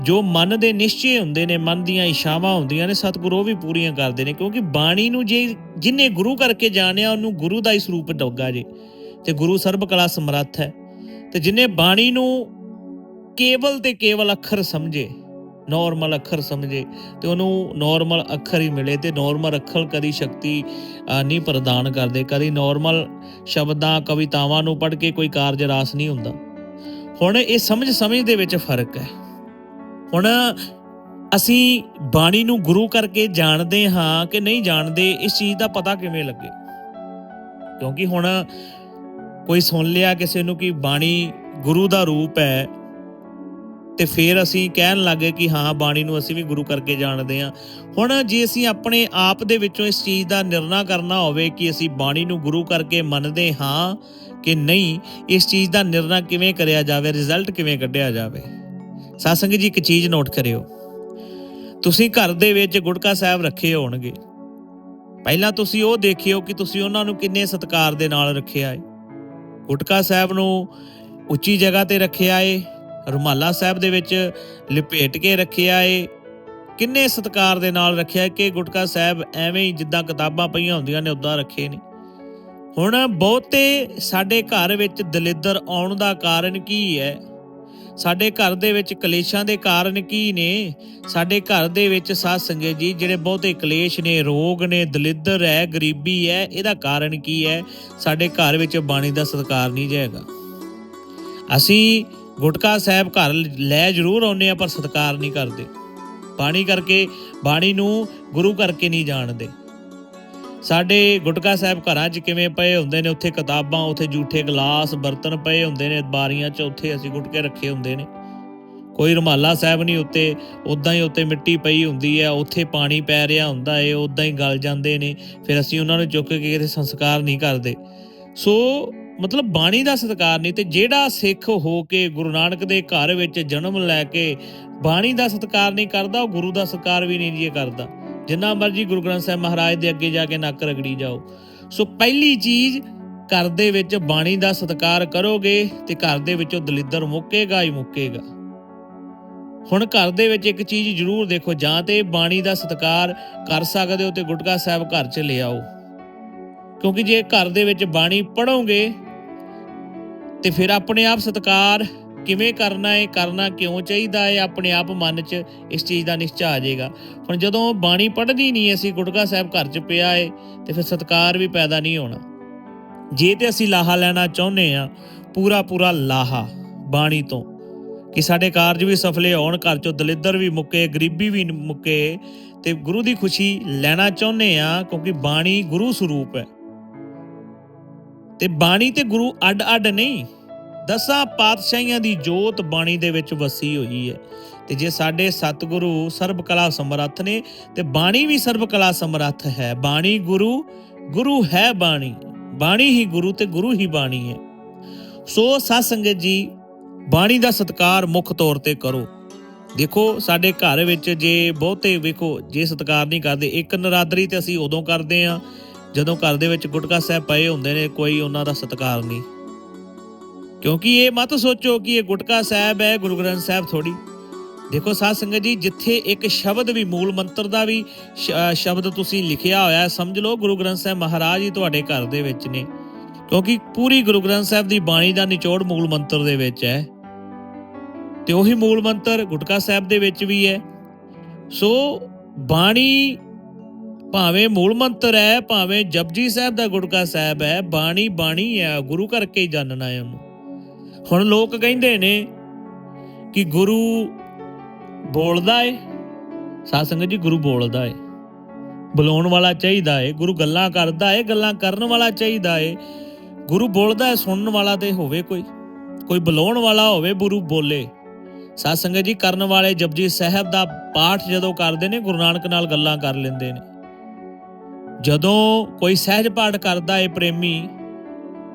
ਜੋ ਮਨ ਦੇ ਨਿਸ਼ਚੇ ਹੁੰਦੇ ਨੇ, ਮਨ ਦੀਆਂ ਇਸ਼ਾਵਾਂ ਹੁੰਦੀਆਂ ਨੇ, ਸਤਿਗੁਰੂ ਉਹ ਵੀ ਪੂਰੀਆਂ ਕਰਦੇ ਨੇ, ਕਿਉਂਕਿ ਬਾਣੀ ਨੂੰ ਜੇ ਜਿਨੇ ਗੁਰੂ ਕਰਕੇ ਜਾਣਿਆ, ਉਹਨੂੰ ਗੁਰੂ ਦਾ ਹੀ ਸਰੂਪ ਡੋਗਾ ਜੇ, ਤੇ ਗੁਰੂ ਸਰਬ ਕਲਾ ਸਮਰੱਥ ਹੈ, ਤੇ ਜਿਨੇ ਬਾਣੀ ਨੂੰ ਕੇਵਲ ਤੇ ਕੇਵਲ ਅੱਖਰ ਸਮਝੇ ਨਾਰਮਲ ਅੱਖਰ ਸਮਝੇ ਤੇ ਉਹਨੂੰ ਨਾਰਮਲ ਅੱਖਰ ਹੀ ਮਿਲੇ ਤੇ ਨਾਰਮਲ ਅੱਖਰ ਕਦੀ ਸ਼ਕਤੀ ਨਹੀਂ ਪ੍ਰਦਾਨ ਕਰਦੇ, ਕਦੀ ਨਾਰਮਲ ਸ਼ਬਦਾਂ, ਕਵਿਤਾਵਾਂ ਨੂੰ ਪੜ੍ਹ ਕੇ ਕੋਈ ਕਾਰਜ ਰਾਸ ਨਹੀਂ ਹੁੰਦਾ। ਹੁਣ ਇਹ ਸਮਝ ਸਮਝ ਦੇ ਵਿੱਚ ਫ਼ਰਕ ਹੈ। ਹੁਣ ਅਸੀਂ ਬਾਣੀ ਨੂੰ ਗੁਰੂ ਕਰਕੇ ਜਾਣਦੇ ਹਾਂ ਕਿ ਨਹੀਂ ਜਾਣਦੇ, ਇਸ ਚੀਜ਼ ਦਾ ਪਤਾ ਕਿਵੇਂ ਲੱਗੇ? ਕਿਉਂਕਿ ਹੁਣ ਕੋਈ ਸੁਣ ਲਿਆ ਕਿਸੇ ਨੂੰ ਕਿ ਬਾਣੀ ਗੁਰੂ ਦਾ ਰੂਪ ਹੈ ਤੇ ਫਿਰ ਅਸੀਂ ਕਹਿਣ ਲੱਗੇ ਕਿ ਹਾਂ ਬਾਣੀ ਨੂੰ ਅਸੀਂ ਵੀ ਗੁਰੂ ਕਰਕੇ ਜਾਣਦੇ ਹਾਂ। ਹੁਣ ਜੇ ਅਸੀਂ ਆਪਣੇ ਆਪ ਦੇ ਵਿੱਚੋਂ ਇਸ ਚੀਜ਼ ਦਾ ਨਿਰਣਾ ਕਰਨਾ ਹੋਵੇ ਕਿ ਅਸੀਂ ਬਾਣੀ ਨੂੰ ਗੁਰੂ ਕਰਕੇ ਮੰਨਦੇ ਹਾਂ ਕਿ ਨਹੀਂ, ਇਸ ਚੀਜ਼ ਦਾ ਨਿਰਣਾ ਕਿਵੇਂ ਕਰਿਆ ਜਾਵੇ ਰਿਜ਼ਲਟ ਕਿਵੇਂ ਕੱਢਿਆ ਜਾਵੇ? ਸਾਸੰਗ ਜੀ, ਇੱਕ ਚੀਜ਼ ਨੋਟ ਕਰਿਓ। ਤੁਸੀਂ ਘਰ ਦੇ ਵਿੱਚ ਗੁਟਕਾ ਸਾਹਿਬ ਰੱਖੇ ਹੋਣਗੇ। ਪਹਿਲਾਂ ਤੁਸੀਂ ਉਹ ਦੇਖਿਓ ਕਿ ਤੁਸੀਂ ਉਹਨਾਂ ਨੂੰ ਕਿੰਨੇ ਸਤਿਕਾਰ ਦੇ ਨਾਲ ਰੱਖਿਆ ਹੈ ਗੁਟਕਾ ਸਾਹਿਬ ਨੂੰ ਉੱਚੀ ਜਗ੍ਹਾ ਤੇ ਰੱਖਿਆ ਏ। ਰੁਮਾਲਾ ਸਾਹਿਬ ਦੇ ਵਿੱਚ ਲਪੇਟ ਕੇ ਰੱਖਿਆ ਏ। ਕਿੰਨੇ ਸਤਿਕਾਰ ਦੇ ਨਾਲ ਰੱਖਿਆ ਕਿ ਗੁਟਕਾ ਸਾਹਿਬ ਐਵੇਂ ਹੀ ਜਿੱਦਾਂ ਕਿਤਾਬਾਂ ਪਈਆਂ ਹੁੰਦੀਆਂ ਨੇ ਉਦਾਂ ਰੱਖੇ ਨੇ। ਹੁਣ ਬਹੁਤੇ ਸਾਡੇ ਘਰ ਵਿੱਚ ਦਲਿੱਦਰ ਆਉਣ ਦਾ ਕਾਰਨ ਕੀ ਹੈ? ਸਾਡੇ ਘਰ ਦੇ ਵਿੱਚ ਕਲੇਸ਼ਾਂ ਦੇ ਕਾਰਨ ਕੀ ਨੇ? ਸਾਡੇ ਘਰ ਦੇ ਵਿੱਚ ਸਾਧ ਸੰਗਤ ਜੀ, ਜਿਹੜੇ ਬਹੁਤੇ ਕਲੇਸ਼ ਨੇ, ਰੋਗ ਨੇ, ਦਲਿੱਦਰ ਹੈ, ਗਰੀਬੀ ਹੈ, ਇਹਦਾ ਕਾਰਨ ਕੀ ਹੈ? ਸਾਡੇ ਘਰ ਵਿੱਚ ਬਾਣੀ ਦਾ ਸਤਿਕਾਰ ਨਹੀਂ ਜਾਏਗਾ ਅਸੀਂ ਗੁਟਕਾ ਸਾਹਿਬ ਘਰ ਲੈ ਜ਼ਰੂਰ ਆਉਂਦੇ ਆ, ਪਰ ਸਤਿਕਾਰ ਨਹੀਂ ਕਰਦੇ। ਬਾਣੀ ਕਰਕੇ, ਬਾਣੀ ਨੂੰ ਗੁਰੂ ਕਰਕੇ ਨਹੀਂ ਜਾਣਦੇ। ਸਾਡੇ ਗੁਟਕਾ ਸਾਹਿਬ ਘਰਾਂ 'ਚ ਕਿਵੇਂ ਪਏ ਹੁੰਦੇ ਨੇ, ਉੱਥੇ ਕਿਤਾਬਾਂ, ਉੱਥੇ ਜੂਠੇ ਗਲਾਸ, ਬਰਤਨ ਪਏ ਹੁੰਦੇ ਨੇ, ਬਾਰੀਆਂ 'ਚ ਉੱਥੇ ਅਸੀਂ ਗੁਟਕੇ ਰੱਖੇ ਹੁੰਦੇ ਨੇ। ਕੋਈ ਰੁਮਾਲਾ ਸਾਹਿਬ ਨਹੀਂ ਉੱਤੇ ਉਦਾਂ ਹੀ ਉੱਤੇ ਮਿੱਟੀ ਪਈ ਹੁੰਦੀ ਹੈ, ਉੱਥੇ ਪਾਣੀ ਪੈ ਰਿਹਾ ਹੁੰਦਾ ਏ ਉਦਾਂ ਹੀ ਗਲ ਜਾਂਦੇ ਨੇ, ਫਿਰ ਅਸੀਂ ਉਹਨਾਂ ਨੂੰ ਚੁੱਕ ਕੇ ਕਿਤੇ ਸੰਸਕਾਰ ਨਹੀਂ ਕਰਦੇ। ਸੋ ਮਤਲਬ ਬਾਣੀ ਦਾ ਸਤਿਕਾਰ ਨਹੀਂ ਤੇ ਜਿਹੜਾ ਸਿੱਖ ਹੋ ਕੇ ਗੁਰੂ ਨਾਨਕ ਦੇ ਘਰ ਵਿੱਚ ਜਨਮ ਲੈ ਕੇ ਬਾਣੀ ਦਾ ਸਤਿਕਾਰ ਨਹੀਂ ਕਰਦਾ, ਉਹ ਗੁਰੂ ਦਾ ਸਤਿਕਾਰ ਵੀ ਨਹੀਂ ਜੀ ਕਰਦਾ। ਜਿੰਨਾ ਮਰਜ਼ੀ ਗੁਰੂ ਗ੍ਰੰਥ ਸਾਹਿਬ ਮਹਾਰਾਜ ਦੇ ਅੱਗੇ ਜਾ ਕੇ ਨੱਕ ਰਗੜੀ ਜਾਓ। ਸੋ ਪਹਿਲੀ ਚੀਜ਼, ਘਰ ਦੇ ਵਿੱਚ ਬਾਣੀ ਦਾ ਸਤਿਕਾਰ ਕਰੋਗੇ ਤੇ ਘਰ ਦੇ ਵਿੱਚੋਂ ਦਲਿੱਦਰ ਮੁੱਕੇਗਾ ਹੀ ਮੁੱਕੇਗਾ। ਹੁਣ ਘਰ ਦੇ ਵਿੱਚ ਇੱਕ ਚੀਜ਼ ਜ਼ਰੂਰ ਦੇਖੋ, ਜਾਂ ਤੇ ਬਾਣੀ ਦਾ ਸਤਿਕਾਰ ਕਰ ਸਕਦੇ ਹੋ ਤੇ ਗੁਟਕਾ ਸਾਹਿਬ ਘਰ 'ਚ ਲਿਆਓ। ਕਿਉਂਕਿ ਜੇ ਘਰ ਦੇ ਵਿੱਚ ਬਾਣੀ ਪੜੋਗੇ ਤੇ ਫਿਰ ਆਪਣੇ ਆਪ ਸਤਿਕਾਰ ਕਿਵੇਂ ਕਰਨਾ ਹੈ, ਕਰਨਾ ਕਿਉਂ ਚਾਹੀਦਾ ਹੈ, ਆਪਣੇ ਆਪ ਮਨ 'ਚ ਇਸ ਚੀਜ਼ ਦਾ ਨਿਸ਼ਚਾ ਆ ਜਾਏਗਾ। ਹੁਣ ਜਦੋਂ ਬਾਣੀ ਪੜ੍ਹਦੀ ਨਹੀਂ ਅਸੀਂ ਗੁਟਕਾ ਸਾਹਿਬ ਘਰ 'ਚ ਪਿਆ ਏ ਤੇ ਫਿਰ ਸਤਿਕਾਰ ਵੀ ਪੈਦਾ ਨਹੀਂ ਹੋਣਾ। ਜੇ ਤੇ ਅਸੀਂ ਲਾਹਾ ਲੈਣਾ ਚਾਹੁੰਦੇ ਆ ਪੂਰਾ ਪੂਰਾ ਲਾਹਾ ਬਾਣੀ ਤੋਂ, ਕਿ ਸਾਡੇ ਕਾਰਜ ਵੀ ਸਫਲੇ ਹੋਣ, ਘਰ 'ਚੋਂ ਦਲਿੱਦਰ ਵੀ ਮੁੱਕੇ, ਗਰੀਬੀ ਵੀ ਮੁੱਕੇ, ਤੇ ਗੁਰੂ ਦੀ ਖੁਸ਼ੀ ਲੈਣਾ ਚਾਹੁੰਦੇ ਆ ਕਿਉਂਕਿ ਬਾਣੀ ਗੁਰੂ ਸਰੂਪ ਹੈ। ਤੇ ਬਾਣੀ ਤੇ ਗੁਰੂ ਅੱਡ ਅੱਡ ਨਹੀਂ। ਦਸਾਂ ਪਾਤਸ਼ਾਹੀਆਂ ਦੀ ਜੋਤ ਬਾਣੀ ਦੇ ਵਿੱਚ ਵਸੀ ਹੋਈ ਹੈ। ਤੇ ਜੇ ਸਾਡੇ ਸਤਿਗੁਰੂ ਸਰਬ ਕਲਾ ਸਮਰੱਥ ਨੇ, ਤੇ ਬਾਣੀ ਵੀ ਸਰਬ ਕਲਾ ਸਮਰੱਥ ਹੈ। ਬਾਣੀ ਗੁਰੂ ਗੁਰੂ ਹੈ ਬਾਣੀ। ਬਾਣੀ ਹੀ ਗੁਰੂ ਤੇ ਗੁਰੂ ਹੀ ਬਾਣੀ ਹੈ। ਸੋ ਸਾਧ ਸੰਗਤ ਜੀ, ਬਾਣੀ ਦਾ ਸਤਕਾਰ ਮੁੱਖ ਤੌਰ ਤੇ ਕਰੋ। ਦੇਖੋ, ਸਾਡੇ ਘਰ ਵਿੱਚ ਜੇ ਬਹੁਤੇ ਵੇਖੋ, ਜੇ ਸਤਕਾਰ ਨਹੀਂ ਕਰਦੇ, ਇੱਕ ਨਰਾਦਰੀ ਤੇ ਅਸੀਂ ਉਦੋਂ ਕਰਦੇ ਆ ਜਦੋਂ ਘਰ ਦੇ ਵਿੱਚ ਗੁਟਕਾ ਸਾਹਿਬ ਪਏ ਹੁੰਦੇ ਨੇ, ਕੋਈ ਉਹਨਾਂ ਦਾ ਸਤਿਕਾਰ ਨਹੀਂ। ਕਿਉਂਕਿ ਇਹ ਮਤ ਸੋਚੋ ਕਿ ਇਹ ਗੁਟਕਾ ਸਾਹਿਬ ਹੈ, ਗੁਰੂ ਗ੍ਰੰਥ ਸਾਹਿਬ ਥੋੜੀ ਦੇਖੋ ਸਾਧ ਸੰਗਤ ਜੀ, ਜਿੱਥੇ ਇੱਕ ਸ਼ਬਦ ਵੀ, ਮੂਲ ਮੰਤਰ ਦਾ ਵੀ ਸ਼ਬਦ ਤੁਸੀਂ ਲਿਖਿਆ ਹੋਇਆ, ਸਮਝ ਲਓ ਗੁਰੂ ਗ੍ਰੰਥ ਸਾਹਿਬ ਮਹਾਰਾਜ ਹੀ ਤੁਹਾਡੇ ਘਰ ਦੇ ਵਿੱਚ ਨੇ। ਕਿਉਂਕਿ ਪੂਰੀ ਗੁਰੂ ਗ੍ਰੰਥ ਸਾਹਿਬ ਦੀ ਬਾਣੀ ਦਾ ਨਿਚੋੜ ਮੂਲ ਮੰਤਰ ਦੇ ਵਿੱਚ ਹੈ। ਤੇ ਉਹੀ ਮੂਲ ਮੰਤਰ ਗੁਟਕਾ ਸਾਹਿਬ ਦੇ ਵਿੱਚ ਵੀ ਹੈ। ਸੋ ਬਾਣੀ ਭਾਵੇਂ ਮੂਲ ਮੰਤਰ ਹੈ, ਭਾਵੇਂ ਜਪਜੀ ਸਾਹਿਬ ਦਾ ਗੁਟਕਾ ਸਾਹਿਬ ਹੈ, ਬਾਣੀ ਬਾਣੀ ਹੈ, ਗੁਰੂ ਕਰਕੇ ਹੀ ਜਾਣਨਾ ਹੈ ਉਹਨੂੰ ਹੁਣ ਲੋਕ ਕਹਿੰਦੇ ਨੇ ਕਿ ਗੁਰੂ ਬੋਲਦਾ ਏ ਸਾਧ ਜੀ ਗੁਰੂ ਬੋਲਦਾ ਏ। ਬੁਲਾਉਣ ਵਾਲਾ ਚਾਹੀਦਾ ਏ, ਗੁਰੂ ਗੱਲਾਂ ਕਰਦਾ ਏ, ਗੱਲਾਂ ਕਰਨ ਵਾਲਾ ਚਾਹੀਦਾ ਏ। ਗੁਰੂ ਬੋਲਦਾ ਏ, ਸੁਣਨ ਵਾਲਾ ਤੇ ਹੋਵੇ ਕੋਈ। ਕੋਈ ਬੁਲਾਉਣ ਵਾਲਾ ਹੋਵੇ, ਗੁਰੂ ਬੋਲੇ। ਸਾਧ ਜੀ ਕਰਨ ਵਾਲੇ ਜਪਜੀ ਸਾਹਿਬ ਦਾ ਪਾਠ ਜਦੋਂ ਕਰਦੇ ਨੇ, ਗੁਰੂ ਨਾਨਕ ਨਾਲ ਗੱਲਾਂ ਕਰ ਲੈਂਦੇ ਨੇ। ਜਦੋਂ ਕੋਈ ਸਹਿਜ ਪਾਠ ਕਰਦਾ ਏ ਪ੍ਰੇਮੀ,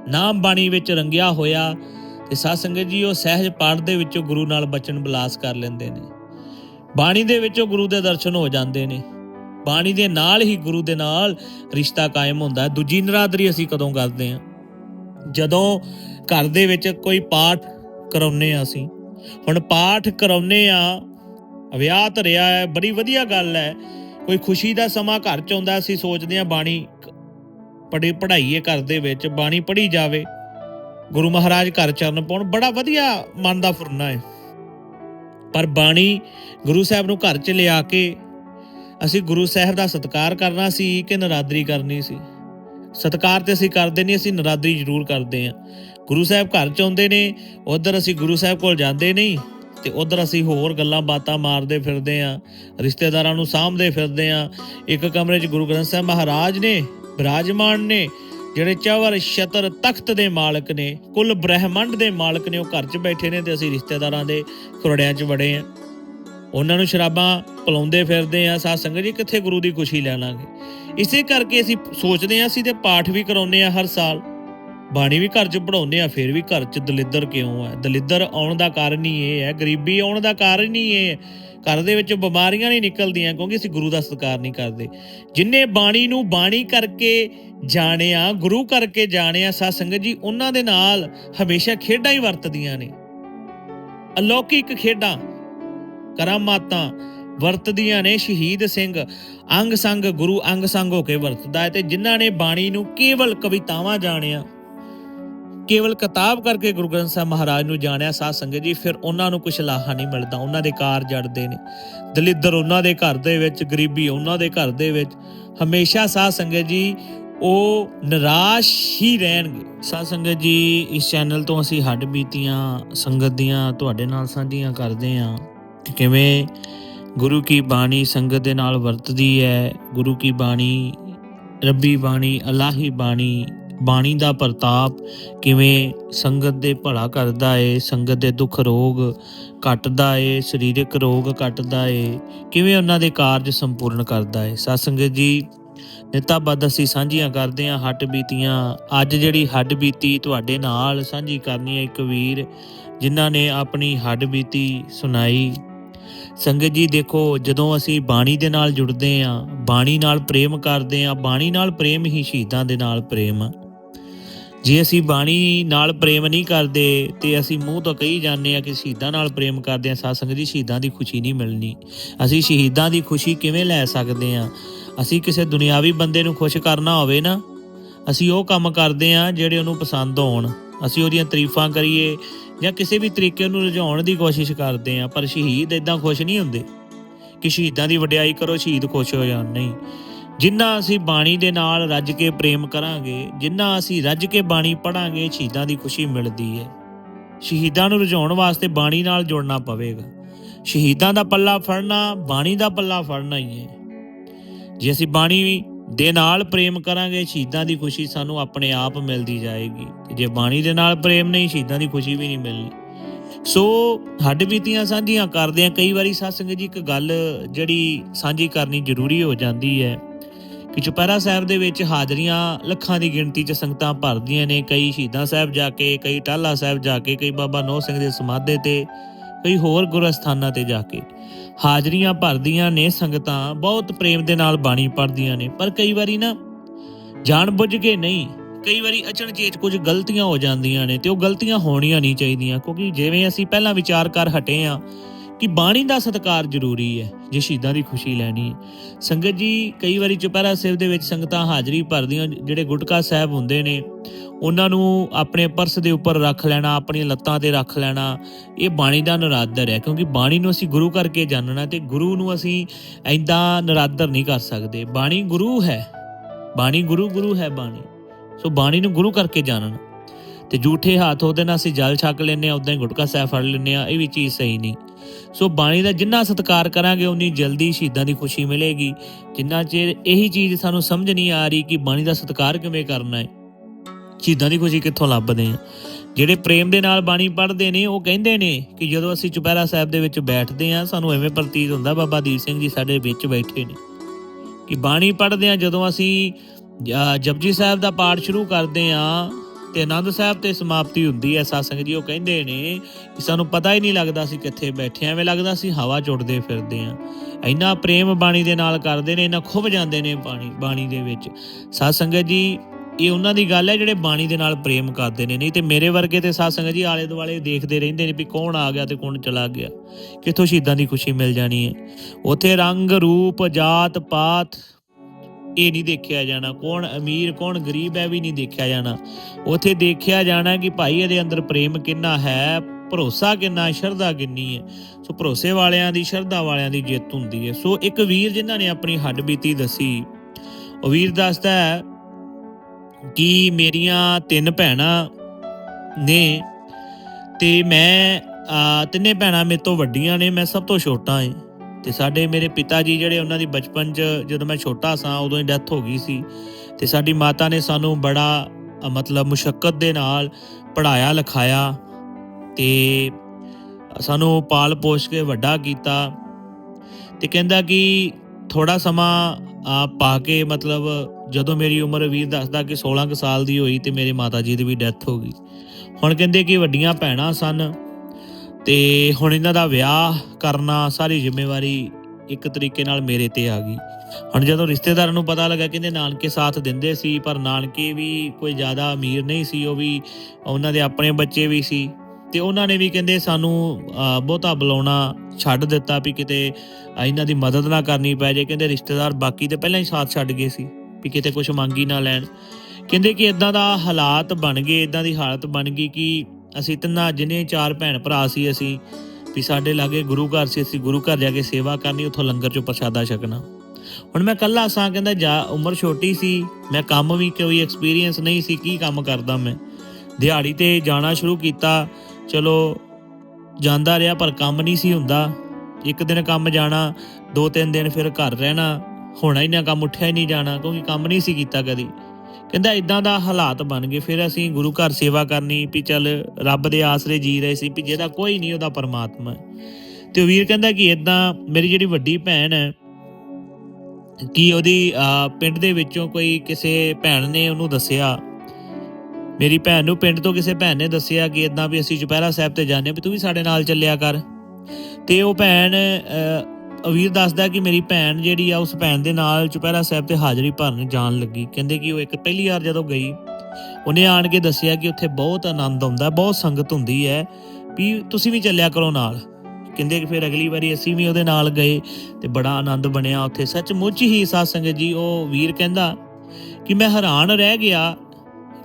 ਨਾਮ ਬਾਣੀ ਵਿੱਚ ਰੰਗਿਆ ਹੋਇਆ ਤੇ ਸਾਧ ਸੰਗਤ ਜੀ ਉਹ ਸਹਿਜ ਪਾਠ ਦੇ ਵਿੱਚੋਂ ਗੁਰੂ ਨਾਲ ਬਚਨ ਬਲਾਸ ਕਰ ਲੈਂਦੇ ਨੇ। ਬਾਣੀ ਦੇ ਵਿੱਚੋਂ ਗੁਰੂ ਦੇ ਦਰਸ਼ਨ ਹੋ ਜਾਂਦੇ ਨੇ। ਬਾਣੀ ਦੇ ਨਾਲ ਹੀ ਗੁਰੂ ਦੇ ਨਾਲ ਰਿਸ਼ਤਾ ਕਾਇਮ ਹੁੰਦਾ ਹੈ। ਦੂਜੀ ਨਰਾਦਰੀ ਅਸੀਂ ਕਦੋਂ ਕਰਦੇ ਹਾਂ? ਜਦੋਂ ਘਰ ਦੇ ਵਿੱਚ ਕੋਈ ਪਾਠ ਕਰਾਉਨੇ ਆ ਅਸੀਂ। ਹੁਣ ਪਾਠ ਕਰਾਉਨੇ ਆ ਵਿਆਹ ਧਰਿਆ ਹੈ, ਬੜੀ ਵਧੀਆ ਗੱਲ ਹੈ। ਕੋਈ ਖੁਸ਼ੀ ਦਾ ਸਮਾਂ ਘਰ ਚ ਆਉਂਦਾ, ਅਸੀਂ ਸੋਚਦੇ ਆ ਬਾਣੀ ਪੜੀ ਪੜ੍ਹਾਈਏ ਘਰ ਦੇ ਵਿੱਚ, ਬਾਣੀ ਪੜ੍ਹੀ ਜਾਵੇ। ਗੁਰੂ ਮਹਾਰਾਜ ਘਰ ਚਰਨ ਪਾਉਣ, ਬੜਾ ਵਧੀਆ ਮਨ ਦਾ ਫੁਰਨਾ ਹੈ। ਪਰ ਬਾਣੀ ਗੁਰੂ ਸਾਹਿਬ ਨੂੰ ਘਰ 'ਚ ਲਿਆ ਕੇ ਅਸੀਂ ਗੁਰੂ ਸਾਹਿਬ ਦਾ ਸਤਿਕਾਰ ਕਰਨਾ ਸੀ ਕਿ ਨਰਾਦਰੀ ਕਰਨੀ ਸੀ। ਸਤਿਕਾਰ ਤੇ ਅਸੀਂ ਕਰਦੇ ਨਹੀਂ, ਅਸੀਂ ਨਰਾਦਰੀ ਜ਼ਰੂਰ ਕਰਦੇ ਹਾਂ। ਗੁਰੂ ਸਾਹਿਬ ਘਰ 'ਚ ਆਉਂਦੇ ਨੇ, ਉਧਰ ਅਸੀਂ ਗੁਰੂ ਸਾਹਿਬ ਕੋਲ ਜਾਂਦੇ ਨਹੀਂ। ਤੇ ਉਧਰ ਅਸੀਂ ਹੋਰ ਗੱਲਾਂ ਬਾਤਾਂ ਮਾਰਦੇ ਫਿਰਦੇ ਆਂ, ਰਿਸ਼ਤੇਦਾਰਾਂ ਨੂੰ ਸਾਂਭਦੇ ਫਿਰਦੇ ਆਂ। ਇੱਕ ਕਮਰੇ 'ਚ ਗੁਰੂ ਗ੍ਰੰਥ ਸਾਹਿਬ ਮਹਾਰਾਜ ਨੇ, ਬਿਰਾਜਮਾਨ ਨੇ, ਜਿਹੜੇ ਚਵਰ ਛਤਰ ਤਖਤ ਦੇ ਮਾਲਕ ਨੇ, ਕੁੱਲ ਬ੍ਰਹਿਮੰਡ ਦੇ ਮਾਲਕ ਨੇ, ਉਹ ਘਰ 'ਚ ਬੈਠੇ ਨੇ ਤੇ ਅਸੀਂ ਰਿਸ਼ਤੇਦਾਰਾਂ ਦੇ ਖੁਰੜਿਆਂ 'ਚ ਵੜੇ ਆਂ। ਉਹਨਾਂ ਨੂੰ ਸ਼ਰਾਬਾਂ ਪਿਲਾਉਂਦੇ ਫਿਰਦੇ ਆ, ਸਾਧ ਸੰਗਤ ਜੀ, ਕਿੱਥੇ ਗੁਰੂ ਦੀ ਖੁਸ਼ੀ ਲੈ ਲਾਂਗੇ ਇਸੇ ਕਰਕੇ ਅਸੀਂ ਸੋਚਦੇ ਆ, ਅਸੀਂ ਤੇ ਪਾਠ ਵੀ ਕਰਾਉਂਦੇ ਆ ਹਰ ਸਾਲ। ਬਾਣੀ ਵੀ ਘਰ 'ਚ ਪੜਾਉਂਦੇ ਆ, ਫਿਰ ਵੀ ਘਰ 'ਚ ਦਲਿੱਦਰ ਕਿਉਂ ਹੈ ਦਲਿੱਦਰ ਆਉਣ ਦਾ ਕਾਰਨ ਹੀ ਇਹ ਹੈ, ਗਰੀਬੀ ਆਉਣ ਦਾ ਕਾਰਨ ਹੀ ਇਹ ਹੈ। ਘਰ ਦੇ ਵਿੱਚ ਬਿਮਾਰੀਆਂ ਨਹੀਂ ਨਿਕਲਦੀਆਂ, ਕਿਉਂਕਿ ਅਸੀਂ ਗੁਰੂ ਦਾ ਸਤਿਕਾਰ ਨਹੀਂ ਕਰਦੇ। ਜਿਨਨੇ ਬਾਣੀ ਨੂੰ ਬਾਣੀ ਕਰਕੇ ਜਾਣਿਆ, ਗੁਰੂ ਕਰਕੇ ਜਾਣਿਆ, ਸਾਧ ਸੰਗਤ ਜੀ, ਉਹਨਾਂ ਦੇ ਨਾਲ ਹਮੇਸ਼ਾ ਖੇਡਾਂ ਹੀ ਵਰਤਦੀਆਂ ਨੇ। ਅਲੌਕਿਕ ਖੇਡਾਂ ਕਰਾਮਾਤਾਂ ਵਰਤਦੀਆਂ ਨੇ, ਸ਼ਹੀਦ ਸਿੰਘ ਅੰਗ ਸੰਗ, ਗੁਰੂ ਅੰਗ ਸੰਗ ਹੋ ਕੇ ਵਰਤਦਾ ਹੈ ਤੇ ਜਿਨ੍ਹਾਂ ਨੇ ਬਾਣੀ ਨੂੰ ਕੇਵਲ ਕਵਿਤਾਵਾਂ ਜਾਣਿਆ ਕੇਵਲ ਕਿਤਾਬ ਕਰਕੇ ਗੁਰੂ ਗ੍ਰੰਥ ਸਾਹਿਬ ਮਹਾਰਾਜ ਨੂੰ ਜਾਣਿਆ ਸਾਧ ਸੰਗਤ ਜੀ, ਫਿਰ ਉਹਨਾਂ ਨੂੰ ਕੁਛ ਲਾਹਾ ਨਹੀਂ ਮਿਲਦਾ। ਉਹਨਾਂ ਦੇ ਕਾਰ ਜੜਦੇ ਨੇ। ਦਲਿੱਦਰ ਉਹਨਾਂ ਦੇ ਘਰ ਦੇ ਵਿੱਚ, ਗਰੀਬੀ ਉਹਨਾਂ ਦੇ ਘਰ ਦੇ ਵਿੱਚ। ਹਮੇਸ਼ਾ ਸਾਧ ਸੰਗਤ ਜੀ, ਉਹ ਨਿਰਾਸ਼ ਹੀ ਰਹਿਣਗੇ। ਸਾਧ ਸੰਗਤ ਜੀ, ਇਸ ਚੈਨਲ ਤੋਂ ਅਸੀਂ ਹੱਡ ਬੀਤੀਆਂ, ਸੰਗਤ ਦੀਆਂ ਤੁਹਾਡੇ ਨਾਲ ਸਾਂਝੀਆਂ ਕਰਦੇ ਹਾਂ ਕਿ ਕਿਵੇਂ ਗੁਰੂ ਕੀ ਬਾਣੀ ਸੰਗਤ ਦੇ ਨਾਲ ਵਰਤਦੀ ਹੈ। ਗੁਰੂ ਕੀ ਬਾਣੀ, ਰੱਬੀ ਬਾਣੀ, ਅਲਾਹੀ ਬਾਣੀ ਬਾਣੀ ਦਾ ਪ੍ਰਤਾਪ ਕਿਵੇਂ ਸੰਗਤ ਦੇ ਭਲਾ ਕਰਦਾ ਏ, ਸੰਗਤ ਦੇ ਦੁੱਖ ਰੋਗ ਕੱਟਦਾ ਏ, ਸਰੀਰਕ ਰੋਗ ਕੱਟਦਾ ਏ, ਕਿਵੇਂ ਉਹਨਾਂ ਦੇ ਕਾਰਜ ਸੰਪੂਰਨ ਕਰਦਾ ਏ। ਸਾਧ ਸੰਗਤ ਜੀ ਨਿਤਾਬਦ ਅਸੀਂ ਸਾਂਝੀਆਂ ਕਰਦੇ ਹਾਂ ਹੱਡ ਬੀਤੀਆਂ। ਅੱਜ ਜਿਹੜੀ ਹੱਡ ਬੀਤੀ ਤੁਹਾਡੇ ਨਾਲ ਸਾਂਝੀ ਕਰਨੀ ਹੈ ਇੱਕ ਵੀਰ, ਜਿਨ੍ਹਾਂ ਨੇ ਆਪਣੀ ਹੱਡ ਬੀਤੀ ਸੁਣਾਈ। ਸੰਗਤ ਜੀ, ਦੇਖੋ, ਜਦੋਂ ਅਸੀਂ ਬਾਣੀ ਦੇ ਨਾਲ ਜੁੜਦੇ ਆਂ ਬਾਣੀ ਨਾਲ ਪ੍ਰੇਮ ਕਰਦੇ ਆਂ ਬਾਣੀ ਨਾਲ ਪ੍ਰੇਮ ਹੀ ਸ਼ਹੀਦਾਂ ਦੇ ਨਾਲ ਪ੍ਰੇਮ ਜੇ ਅਸੀਂ ਬਾਣੀ ਨਾਲ ਪ੍ਰੇਮ ਨਹੀਂ ਕਰਦੇ ਤੇ ਅਸੀਂ ਮੂੰਹ ਤੋਂ ਕਹੀ ਜਾਂਦੇ ਆ ਕਿ ਸ਼ਹੀਦਾਂ ਨਾਲ ਪ੍ਰੇਮ ਕਰਦੇ ਆ ਸਾਧ ਸੰਗਤ ਜੀ ਸ਼ਹੀਦਾਂ ਦੀ ਖੁਸ਼ੀ ਨਹੀਂ ਮਿਲਣੀ। ਅਸੀਂ ਸ਼ਹੀਦਾਂ ਦੀ ਖੁਸ਼ੀ ਕਿਵੇਂ ਲੈ ਸਕਦੇ ਆ ਅਸੀਂ ਕਿਸੇ ਦੁਨਿਆਵੀ ਬੰਦੇ ਨੂੰ ਖੁਸ਼ ਕਰਨਾ ਹੋਵੇ ਨਾ, ਅਸੀਂ ਉਹ ਕੰਮ ਕਰਦੇ ਆ ਜਿਹੜੇ ਉਹਨੂੰ ਪਸੰਦ ਹੋਣ। ਅਸੀਂ ਉਹਦੀਆਂ ਤਾਰੀਫਾਂ ਕਰੀਏ ਜਾਂ ਕਿਸੇ ਵੀ ਤਰੀਕੇ ਨੂੰ ਰੁਝਾਉਣ ਦੀ ਕੋਸ਼ਿਸ਼ ਕਰਦੇ ਆ ਪਰ ਸ਼ਹੀਦ ਇਦਾਂ ਖੁਸ਼ ਨਹੀਂ ਹੁੰਦੇ ਕਿ ਸ਼ਹੀਦਾਂ ਦੀ ਵਡਿਆਈ ਕਰੋ, ਸ਼ਹੀਦ ਖੁਸ਼ ਹੋ ਜਾਣ। ਨਹੀਂ ਜਿੰਨਾ ਅਸੀਂ ਬਾਣੀ ਦੇ ਨਾਲ ਰੱਜ ਕੇ ਪ੍ਰੇਮ ਕਰਾਂਗੇ, ਜਿੰਨਾ ਅਸੀਂ ਰੱਜ ਕੇ ਬਾਣੀ ਪੜਾਂਗੇ ਸ਼ਹੀਦਾਂ ਦੀ ਖੁਸ਼ੀ ਮਿਲਦੀ ਹੈ ਸ਼ਹੀਦਾਂ ਨੂੰ ਰੁਝਾਉਣ ਵਾਸਤੇ ਬਾਣੀ ਨਾਲ ਜੁੜਨਾ ਪਵੇਗਾ। ਸ਼ਹੀਦਾਂ ਦਾ ਪੱਲਾ ਫੜਨਾ, ਬਾਣੀ ਦਾ ਪੱਲਾ ਫੜਨਾ ਹੀ ਹੈ ਜੇ ਅਸੀਂ ਬਾਣੀ ਦੇ ਨਾਲ ਪ੍ਰੇਮ ਕਰਾਂਗੇ, ਸ਼ਹੀਦਾਂ ਦੀ ਖੁਸ਼ੀ ਸਾਨੂੰ ਆਪਣੇ ਆਪ ਮਿਲਦੀ ਜਾਏਗੀ। ਤੇ ਜੇ ਬਾਣੀ ਦੇ ਨਾਲ ਪ੍ਰੇਮ ਨਹੀਂ, ਸ਼ਹੀਦਾਂ ਦੀ ਖੁਸ਼ੀ ਵੀ ਨਹੀਂ ਮਿਲਣੀ। ਸੋ, ਹੱਡ ਬੀਤੀਆਂ, ਸਾਂਝੀਆਂ ਕਰਦੇ ਆ। ਕਈ ਵਾਰੀ ਸਤਸੰਗ ਜੀ, ਇੱਕ ਗੱਲ ਜਿਹੜੀ ਸਾਂਝੀ ਕਰਨੀ ਜ਼ਰੂਰੀ ਹੋ ਜਾਂਦੀ ਹੈ ਕਿ ਚੁਪਹਿਰਾ ਸਾਹਿਬ ਦੇ ਵਿੱਚ ਹਾਜ਼ਰੀਆਂ ਲੱਖਾਂ ਦੀ ਗਿਣਤੀ 'ਚ ਸੰਗਤਾਂ ਭਰਦੀਆਂ ਨੇ। ਕਈ ਸ਼ਹੀਦਾਂ ਸਾਹਿਬ ਜਾ ਕੇ, ਕਈ ਟਾਲਾ ਸਾਹਿਬ ਜਾ ਕੇ, ਕਈ ਬਾਬਾ ਨੌ ਸਿੰਘ ਦੇ ਸਮਾਧੇ ਤੇ, ਕਈ ਹੋਰ ਗੁਰੂ ਤੇ ਜਾ ਕੇ। ਹਾਜ਼ਰੀਆਂ ਭਰਦੀਆਂ ਨੇ, ਸੰਗਤਾਂ ਬਹੁਤ ਪ੍ਰੇਮ ਦੇ ਨਾਲ ਬਾਣੀ ਪੜ੍ਹਦੀਆਂ ਨੇ। ਪਰ ਕਈ ਵਾਰੀ ਨਾ ਜਾਣ ਬੁੱਝ ਕੇ ਨਹੀਂ, ਕਈ ਵਾਰੀ ਅਚਨਚੇਤ ਕੁਝ ਗਲਤੀਆਂ ਹੋ ਜਾਂਦੀਆਂ ਨੇ ਤੇ ਉਹ ਗਲਤੀਆਂ ਹੋਣੀਆਂ ਨਹੀਂ ਚਾਹੀਦੀਆਂ। ਕਿਉਂਕਿ ਜਿਵੇਂ ਅਸੀਂ ਪਹਿਲਾਂ ਵਿਚਾਰ ਕਰ ਹਟੇ ਆ ਕਿ ਬਾਣੀ ਦਾ ਸਤਿਕਾਰ ਜ਼ਰੂਰੀ ਹੈ, ਜੇ ਸ਼ਹੀਦਾਂ ਦੀ ਖੁਸ਼ੀ ਲੈਣੀ ਹੈ। ਸੰਗਤ ਜੀ, ਕਈ ਵਾਰੀ ਚੁਪਹਿਰਾ ਸਾਹਿਬ ਦੇ ਵਿੱਚ ਸੰਗਤਾਂ ਹਾਜ਼ਰੀ ਭਰਦੀਆਂ, ਜਿਹੜੇ ਗੁਟਕਾ ਸਾਹਿਬ ਹੁੰਦੇ ਨੇ, ਉਹਨਾਂ ਨੂੰ ਆਪਣੇ ਪਰਸ ਦੇ ਉੱਪਰ ਰੱਖ ਲੈਣਾ, ਆਪਣੀਆਂ ਲੱਤਾਂ ਤੇ ਰੱਖ ਲੈਣਾ, ਇਹ ਬਾਣੀ ਦਾ ਨਰਾਦਰ ਹੈ, ਕਿਉਂਕਿ ਬਾਣੀ ਨੂੰ ਅਸੀਂ ਗੁਰੂ ਕਰਕੇ ਜਾਣਨਾ ਤੇ ਗੁਰੂ ਨੂੰ ਅਸੀਂ ਐਂਦਾ ਨਰਾਦਰ ਨਹੀਂ ਕਰ ਸਕਦੇ। ਬਾਣੀ ਗੁਰੂ ਹੈ, ਬਾਣੀ ਗੁਰੂ ਗੁਰੂ ਹੈ ਬਾਣੀ। ਸੋ ਬਾਣੀ ਨੂੰ ਗੁਰੂ ਕਰਕੇ ਜਾਣਨਾ। ਤੇ ਝੂਠੇ ਹੱਥ ਉਹਦੇ ਨਾਲ ਅਸੀਂ ਜਲ ਛਕ ਲੈਨੇ ਆ ਉਦਾਂ ਹੀ ਗੁਟਕਾ ਸਾਹਿਬ ਫੜ ਲੈਨੇ ਆ ਇਹ ਵੀ ਚੀਜ਼ ਸਹੀ ਨਹੀਂ। ਸੋ ਬਾਣੀ ਦਾ ਜਿੰਨਾ ਸਤਿਕਾਰ ਕਰਾਂਗੇ, ਉਨੀ ਜਲਦੀ ਸ਼ਹੀਦਾਂ ਦੀ ਖੁਸ਼ੀ ਮਿਲੇਗੀ। ਜਿੰਨਾ ਚਿਰ ਇਹੀ ਚੀਜ਼ ਸਾਨੂੰ ਸਮਝ ਨਹੀਂ ਆ ਰਹੀ ਕਿ ਬਾਣੀ ਦਾ ਸਤਿਕਾਰ ਕਿਵੇਂ ਕਰਨਾ ਹੈ, ਸ਼ਹੀਦਾਂ ਦੀ ਖੁਸ਼ੀ ਕਿੱਥੋਂ ਲੱਭਦੇ ਆ ਜਿਹੜੇ ਪ੍ਰੇਮ ਦੇ ਨਾਲ ਬਾਣੀ ਪੜ੍ਹਦੇ ਨੇ, ਉਹ ਕਹਿੰਦੇ ਨੇ ਕਿ ਜਦੋਂ ਅਸੀਂ ਚੁਪਹਿਰਾ ਸਾਹਿਬ ਦੇ ਵਿੱਚ ਬੈਠਦੇ ਆ ਸਾਨੂੰ ਐਵੇਂ ਪ੍ਰਤੀਤ ਹੁੰਦਾ, ਬਾਬਾ ਦੀਪ ਸਿੰਘ ਜੀ ਸਾਡੇ ਵਿੱਚ ਬੈਠੇ ਨੇ। ਕਿ ਬਾਣੀ ਪੜ੍ਹਦੇ ਆ ਜਦੋਂ ਅਸੀਂ ਜਪਜੀ ਸਾਹਿਬ ਦਾ ਪਾਠ ਸ਼ੁਰੂ ਕਰਦੇ ਆ ਤੇ ਆਨੰਦ ਸਾਹਿਬ ਤੇ ਸਮਾਪਤੀ ਹੁੰਦੀ ਹੈ। ਸਾਸੰਗ ਜੀ, ਉਹ ਕਹਿੰਦੇ ਨੇ ਕਿ ਸਾਨੂੰ ਪਤਾ ਹੀ ਨਹੀਂ ਲੱਗਦਾ ਅਸੀਂ ਕਿੱਥੇ ਬੈਠੇ ਐਵੇਂ ਲੱਗਦਾ ਅਸੀਂ ਹਵਾ ਚੁੱਟਦੇ ਫਿਰਦੇ ਆ ਇੰਨਾ ਪ੍ਰੇਮ ਬਾਣੀ ਦੇ ਨਾਲ ਕਰਦੇ ਨੇ, ਇੰਨਾ ਖੁੱਭ ਜਾਂਦੇ ਨੇ ਬਾਣੀ ਬਾਣੀ ਦੇ ਵਿੱਚ। ਸਾਧ ਜੀ, ਇਹ ਉਹਨਾਂ ਦੀ ਗੱਲ ਹੈ ਜਿਹੜੇ ਬਾਣੀ ਦੇ ਨਾਲ ਪ੍ਰੇਮ ਕਰਦੇ ਨੇ। ਨਹੀਂ ਤੇ ਮੇਰੇ ਵਰਗੇ ਤੇ ਸਾਧ ਜੀ ਆਲੇ ਦੁਆਲੇ ਦੇਖਦੇ ਰਹਿੰਦੇ ਨੇ ਵੀ ਕੌਣ ਆ ਗਿਆ ਤੇ ਕੌਣ ਚਲਾ ਗਿਆ। ਕਿੱਥੋਂ ਸ਼ਹੀਦਾਂ ਦੀ ਖੁਸ਼ੀ ਮਿਲ ਜਾਣੀ ਹੈ। ਉਥੇ ਰੰਗ ਰੂਪ ਜਾਤ ਪਾਤ ਇਹ ਨਹੀਂ ਦੇਖਿਆ ਜਾਣਾ। ਕੌਣ ਅਮੀਰ, ਕੌਣ ਗਰੀਬ ਹੈ ਵੀ ਨਹੀਂ ਦੇਖਿਆ ਜਾਣਾ। ਉਥੇ ਦੇਖਿਆ ਜਾਣਾ ਕਿ ਭਾਈ ਇਹਦੇ ਅੰਦਰ ਪ੍ਰੇਮ ਕਿੰਨਾ ਹੈ, ਭਰੋਸਾ ਕਿੰਨਾ, ਸ਼ਰਧਾ ਕਿੰਨੀ ਹੈ। ਸੋ ਭਰੋਸੇ ਵਾਲਿਆਂ ਦੀ, ਸ਼ਰਧਾ ਵਾਲਿਆਂ ਦੀ ਜਿੱਤ ਹੁੰਦੀ ਹੈ। ਸੋ ਇੱਕ ਵੀਰ ਜਿਨ੍ਹਾਂ ਨੇ ਆਪਣੀ ਹੱਡ ਬੀਤੀ ਦੱਸੀ, ਉਹ ਵੀਰ ਦੱਸਦਾ ਹੈ ਕਿ ਮੇਰੀਆਂ ਤਿੰਨ ਭੈਣਾਂ ਨੇ ਤੇ ਮੈਂ ਤਿੰਨੇ ਭੈਣਾਂ ਮੇਰੇ ਤੋਂ ਵੱਡੀਆਂ ਨੇ, ਮੈਂ ਸਭ ਤੋਂ ਛੋਟਾ ਹਾਂ। ਤੇ ਸਾਡੇ ਮੇਰੇ ਪਿਤਾ ਜੀ ਜਿਹੜੇ ਉਹਨਾਂ ਦੀ ਬਚਪਨ 'ਚ ਜਦੋਂ ਮੈਂ ਛੋਟਾ ਸਾਂ, ਉਦੋਂ ਹੀ ਡੈਥ ਹੋ ਗਈ ਸੀ। ਤੇ ਸਾਡੀ ਮਾਤਾ ਨੇ ਸਾਨੂੰ ਬੜਾ ਮਤਲਬ ਮੁਸ਼ਕਲ ਦੇ ਨਾਲ ਪੜਾਇਆ ਲਿਖਾਇਆ ਤੇ ਸਾਨੂੰ ਪਾਲ ਪੋਸ਼ ਕੇ ਵੱਡਾ ਕੀਤਾ ਤੇ ਕਹਿੰਦਾ ਕਿ ਥੋੜਾ ਸਮਾਂ ਪਾ ਕੇ ਮਤਲਬ ਜਦੋਂ ਮੇਰੀ ਉਮਰ ਵੀਰ ਦੱਸਦਾ ਕਿ 16 ਕੁ ਸਾਲ ਦੀ ਹੋਈ ਤੇ ਮੇਰੇ ਮਾਤਾ ਜੀ ਦੀ ਵੀ ਡੈਥ ਹੋ ਗਈ। ਹੁਣ ਕਹਿੰਦੇ ਕਿ ਵੱਡੀਆਂ ਭੈਣਾਂ ਸਨ। ਤੇ ਹੁਣ ਇਹਨਾਂ ਦਾ ਵਿਆਹ ਕਰਨਾ ਸਾਰੀ ਜ਼ਿੰਮੇਵਾਰੀ ਇੱਕ ਤਰੀਕੇ ਨਾਲ ਮੇਰੇ ਤੇ ਆ ਗਈ। ਹੁਣ ਜਦੋਂ ਰਿਸ਼ਤੇਦਾਰਾਂ ਨੂੰ ਪਤਾ ਲੱਗਾ ਕਹਿੰਦੇ ਨਾਨਕੇ ਸਾਥ ਦਿੰਦੇ ਸੀ, ਪਰ ਨਾਨਕੇ ਵੀ ਕੋਈ ਜ਼ਿਆਦਾ ਅਮੀਰ ਨਹੀਂ ਸੀ, ਉਹ ਵੀ ਉਹਨਾਂ ਦੇ ਆਪਣੇ ਬੱਚੇ ਵੀ ਸੀ। ਤੇ ਉਹਨਾਂ ਨੇ ਵੀ ਕਹਿੰਦੇ ਸਾਨੂੰ ਬਹੁਤਾ ਬੁਲਾਉਣਾ ਛੱਡ ਦਿੱਤਾ ਵੀ ਕਿਤੇ ਇਹਨਾਂ ਦੀ ਮਦਦ ਨਾ ਕਰਨੀ ਪੈ ਜੇ। ਕਹਿੰਦੇ ਰਿਸ਼ਤੇਦਾਰ ਬਾਕੀ ਤੇ ਪਹਿਲਾਂ ਹੀ ਸਾਥ ਛੱਡ ਗਏ ਸੀ ਵੀ ਕਿਤੇ ਕੁਝ ਮੰਗੀ ਨਾ ਲੈਣ। ਕਹਿੰਦੇ ਕਿ ਇਦਾਂ ਦਾ ਹਾਲਾਤ ਬਣ ਗਏ ਇਦਾਂ ਦੀ ਹਾਲਤ ਬਣ ਗਈ ਕਿ ਅਸੀਂ ਤਿੰਨਾਂ ਜਿਨੇ ਚਾਰ ਭੈਣ ਭਰਾ ਸੀ ਅਸੀਂ, ਵੀ ਸਾਡੇ ਲਾਗੇ ਗੁਰੂ ਘਰ ਸੀ, ਅਸੀਂ ਗੁਰੂ ਘਰ ਜਾ ਕੇ ਸੇਵਾ ਕਰਨੀ, ਉੱਥੋਂ ਲੰਗਰ ਚੋਂ ਪ੍ਰਸ਼ਾਦਾ ਛਕਣਾ। ਹੁਣ ਮੈਂ ਕੱਲਾ ਸਾਂ, ਕਹਿੰਦਾ ਜਾ, ਉਮਰ ਛੋਟੀ ਸੀ, ਮੈਂ ਕੰਮ ਵੀ ਕੋਈ ਐਕਸਪੀਰੀਅੰਸ ਨਹੀਂ ਸੀ, ਕੀ ਕੰਮ ਕਰਦਾ ਮੈਂ? ਦਿਹਾੜੀ ਤੇ ਜਾਣਾ ਸ਼ੁਰੂ ਕੀਤਾ, ਚਲੋ ਜਾਂਦਾ ਰਿਹਾ, ਪਰ ਕੰਮ ਨਹੀਂ ਸੀ ਹੁੰਦਾ। ਇੱਕ ਦਿਨ ਕੰਮ ਜਾਣਾ, ਦੋ ਤਿੰਨ ਦਿਨ ਫਿਰ ਘਰ ਰਹਿਣਾ, ਹੋਣਾ ਹੀ ਨਾ, ਕੰਮ ਉੱਠਿਆ ਹੀ ਨਹੀਂ ਜਾਣਾ, ਕਿਉਂਕਿ ਕੰਮ ਨਹੀਂ ਸੀ ਕੀਤਾ ਕਦੀ। ਕਹਿੰਦਾ ਇਦਾਂ ਦਾ ਹਾਲਾਤ ਬਣ ਗਏ। ਫਿਰ ਅਸੀਂ ਗੁਰੂ ਘਰ ਸੇਵਾ ਕਰਨੀ ਵੀ ਚੱਲ ਰੱਬ ਦੇ ਆਸਰੇ ਜੀ ਰਹੇ ਸੀ ਵੀ ਜਿਹਦਾ ਕੋਈ ਨਹੀਂ ਉਹਦਾ ਪਰਮਾਤਮਾ। ਤੇ ਵੀਰ ਕਹਿੰਦਾ ਕਿ ਇਦਾਂ ਮੇਰੀ ਜਿਹੜੀ ਵੱਡੀ ਭੈਣ ਹੈ ਕਿ ਉਹਦੀ ਅਹ, ਪਿੰਡ ਦੇ ਵਿੱਚੋਂ ਕੋਈ ਕਿਸੇ ਭੈਣ ਨੇ ਉਹਨੂੰ ਦੱਸਿਆ। ਮੇਰੀ ਭੈਣ ਨੂੰ ਪਿੰਡ ਤੋਂ ਕਿਸੇ ਭੈਣ ਨੇ ਦੱਸਿਆ ਕਿ ਇਦਾਂ ਵੀ ਅਸੀਂ ਚੁਪਹਿਰਾ ਸਾਹਿਬ ਤੇ ਜਾਂਦੇ ਹਾਂ ਵੀ ਤੂੰ ਵੀ ਸਾਡੇ ਨਾਲ ਚੱਲਿਆ ਕਰ। ਤੇ ਉਹ ਭੈਣ ਅਹ, ਵੀਰ ਦੱਸਦਾ ਕਿ ਮੇਰੀ ਭੈਣ ਜਿਹੜੀ ਆ ਉਸ ਭੈਣ ਦੇ ਨਾਲ ਚੁਪਹਿਰਾ ਸਾਹਿਬ ਤੇ ਹਾਜ਼ਰੀ ਭਰਨ ਜਾਣ ਲੱਗੀ। ਕਹਿੰਦੇ ਕਿ ਉਹ ਇੱਕ ਪਹਿਲੀ ਵਾਰ ਜਦੋਂ ਗਈ ਉਹਨੇ ਆਣ ਕੇ ਦੱਸਿਆ ਕਿ ਉੱਥੇ ਬਹੁਤ ਆਨੰਦ ਆਉਂਦਾ ਬਹੁਤ ਸੰਗਤ ਹੁੰਦੀ ਹੈ ਵੀ ਤੁਸੀਂ ਵੀ ਚੱਲਿਆ ਕਰੋ ਨਾਲ। ਕਹਿੰਦੇ ਕਿ ਫਿਰ ਅਗਲੀ ਵਾਰੀ ਅਸੀਂ ਵੀ ਉਹਦੇ ਨਾਲ ਗਏ ਤੇ ਬੜਾ ਆਨੰਦ ਬਣਿਆ ਉੱਥੇ। ਸੱਚਮੁੱਚ ਹੀ ਸਾਧ ਸੰਗਤ ਜੀ ਉਹ ਵੀਰ ਕਹਿੰਦਾ ਕਿ ਮੈਂ ਹੈਰਾਨ ਰਹਿ ਗਿਆ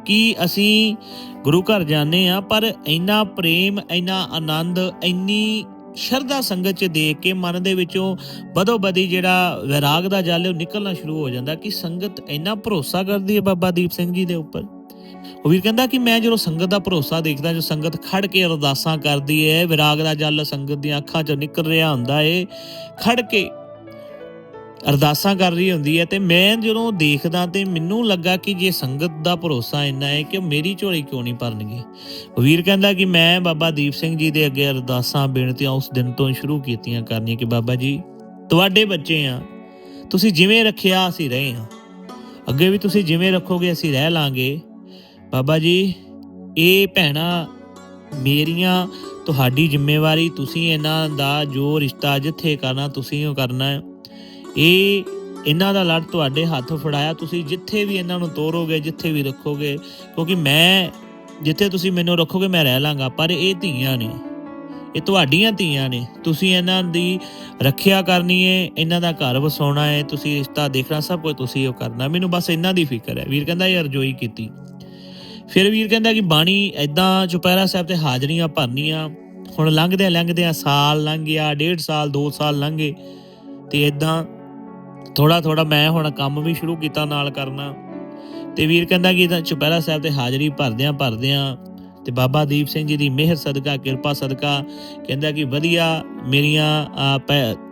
ਕਿ ਅਸੀਂ ਗੁਰੂ ਘਰ ਜਾਂਦੇ ਆ ਪਰ ਇੰਨਾ ਪ੍ਰੇਮ ਇੰਨਾ ਆਨੰਦ ਇੰਨੀ ਸ਼ਰਧਾ ਸੰਗਤ ਚ ਦੇਖ ਕੇ ਮਨ ਦੇ ਵਿੱਚੋਂ ਬਦੋ ਬਦੀ ਜਿਹੜਾ ਵਿਰਾਗ ਦਾ ਜਲ ਉਹ ਨਿਕਲਣਾ ਸ਼ੁਰੂ ਹੋ ਜਾਂਦਾ ਕਿ ਸੰਗਤ ਇੰਨਾ ਭਰੋਸਾ ਕਰਦੀ ਹੈ ਬਾਬਾ ਦੀਪ ਸਿੰਘ ਜੀ ਦੇ ਉੱਪਰ। ਉਹ ਵੀਰ ਕਹਿੰਦਾ ਕਿ ਮੈਂ ਜਦੋਂ ਸੰਗਤ ਦਾ ਭਰੋਸਾ ਦੇਖਦਾ ਜੋ ਸੰਗਤ ਖੜ ਕੇ ਅਰਦਾਸਾਂ ਕਰਦੀ ਹੈ, ਵਿਰਾਗ ਦਾ ਜਲ ਸੰਗਤ ਦੀਆਂ ਅੱਖਾਂ ਚੋਂ ਨਿਕਲ ਰਿਹਾ ਹੁੰਦਾ ਏ, ਖੜ ਕੇ ਅਰਦਾਸਾਂ ਕਰ ਰਹੀ ਹੁੰਦੀ ਹੈ ਤੇ ਮੈਂ ਜਦੋਂ ਦੇਖਦਾ ਤੇ ਮੈਨੂੰ ਲੱਗਾ ਕਿ ਜੇ ਸੰਗਤ ਦਾ ਭਰੋਸਾ ਇੰਨਾ ਹੈ ਕਿ ਉਹ ਮੇਰੀ ਝੋਲੀ ਕਿਉਂ ਨਹੀਂ ਭਰਨਗੇ? ਵੀਰ ਕਹਿੰਦਾ ਕਿ ਮੈਂ ਬਾਬਾ ਦੀਪ ਸਿੰਘ ਜੀ ਦੇ ਅੱਗੇ ਅਰਦਾਸਾਂ, ਬੇਨਤੀਆਂ ਉਸ ਦਿਨ ਤੋਂ ਸ਼ੁਰੂ ਕੀਤੀਆਂ ਕਰਨੀਆਂ ਕਿ ਬਾਬਾ ਜੀ, ਤੁਹਾਡੇ ਬੱਚੇ ਆ, ਤੁਸੀਂ ਜਿਵੇਂ ਰੱਖਿਆ ਅਸੀਂ ਰਹੇ ਹਾਂ। ਅੱਗੇ ਵੀ ਤੁਸੀਂ ਜਿਵੇਂ ਰੱਖੋਗੇ ਅਸੀਂ ਰਹਿ ਲਾਂਗੇ। ਬਾਬਾ ਜੀ, ਇਹ ਭੈਣਾ ਮੇਰੀਆਂ ਤੁਹਾਡੀ ਜ਼ਿੰਮੇਵਾਰੀ, ਤੁਸੀਂ ਇਹਨਾਂ ਦਾ ਜੋ ਰਿਸ਼ਤਾ ਜਿੱਥੇ ਕਰਨਾ, ਤੁਸੀਂ ਉਹ ਕਰਨਾ ਹੈ। ਇਹ ਇਹਨਾਂ ਦਾ ਲੜ ਤੁਹਾਡੇ ਹੱਥ ਫੜਾਇਆ। ਤੁਸੀਂ ਜਿੱਥੇ ਵੀ ਇਹਨਾਂ ਨੂੰ ਤੋਰੋਗੇ, ਜਿੱਥੇ ਵੀ ਰੱਖੋਗੇ, ਕਿਉਂਕਿ ਮੈਂ ਜਿੱਥੇ ਤੁਸੀਂ ਮੈਨੂੰ ਰੱਖੋਗੇ, ਮੈਂ ਰਹਿ ਲਾਂਗਾ, ਪਰ ਇਹ ਧੀਆਂ ਨੇ। ਇਹ ਤੁਹਾਡੀਆਂ ਧੀਆਂ ਨੇ। ਤੁਸੀਂ ਇਹਨਾਂ ਦੀ ਰੱਖਿਆ ਕਰਨੀ ਹੈ ਇਹਨਾਂ ਦਾ ਘਰ ਵਸਾਉਣਾ ਹੈ ਤੁਸੀਂ ਰਿਸ਼ਤਾ ਦੇਖਣਾ, ਸਭ ਕੁਝ ਤੁਸੀਂ ਉਹ ਕਰਨਾ। ਮੈਨੂੰ ਬਸ ਇਹਨਾਂ ਦੀ ਫਿਕਰ ਹੈ। ਵੀਰ ਕਹਿੰਦਾ ਇਹ ਅਰਜ਼ੋਈ ਕੀਤੀ। ਫਿਰ ਵੀਰ ਕਹਿੰਦਾ ਕਿ ਬਾਣੀ ਐਦਾਂ ਚੁਪਹਿਰਾ ਸਾਹਿਬ ਤੇ ਹਾਜ਼ਰੀਆਂ ਭਰਨੀਆਂ। ਹੁਣ ਲੰਘਦੇ ਲੰਘਦੇ ਸਾਲ ਲੰਘ ਗਿਆ, ਡੇਢ ਸਾਲ 2 ਸਾਲ ਲੰਘੇ। ਤੇ ਐਦਾਂ ਥੋੜਾ ਥੋੜਾ ਮੈਂ ਹੁਣ ਕੰਮ ਵੀ ਸ਼ੁਰੂ ਕੀਤਾ ਨਾਲ ਕਰਨਾ। ਤੇ ਵੀਰ ਕਹਿੰਦਾ ਕਿ ਇਹਦਾ ਚੁਪਹਿਰਾ ਸਾਹਿਬ ਤੇ ਹਾਜ਼ਰੀ ਭਰਦਿਆਂ ਭਰਦਿਆਂ ਤੇ ਬਾਬਾ ਦੀਪ ਸਿੰਘ ਜੀ ਦੀ ਮਿਹਰ ਸਦਕਾ ਕਿਰਪਾ ਸਦਕਾ ਕਹਿੰਦਾ ਕਿ ਵਧੀਆ ਮੇਰੀਆਂ ਆ,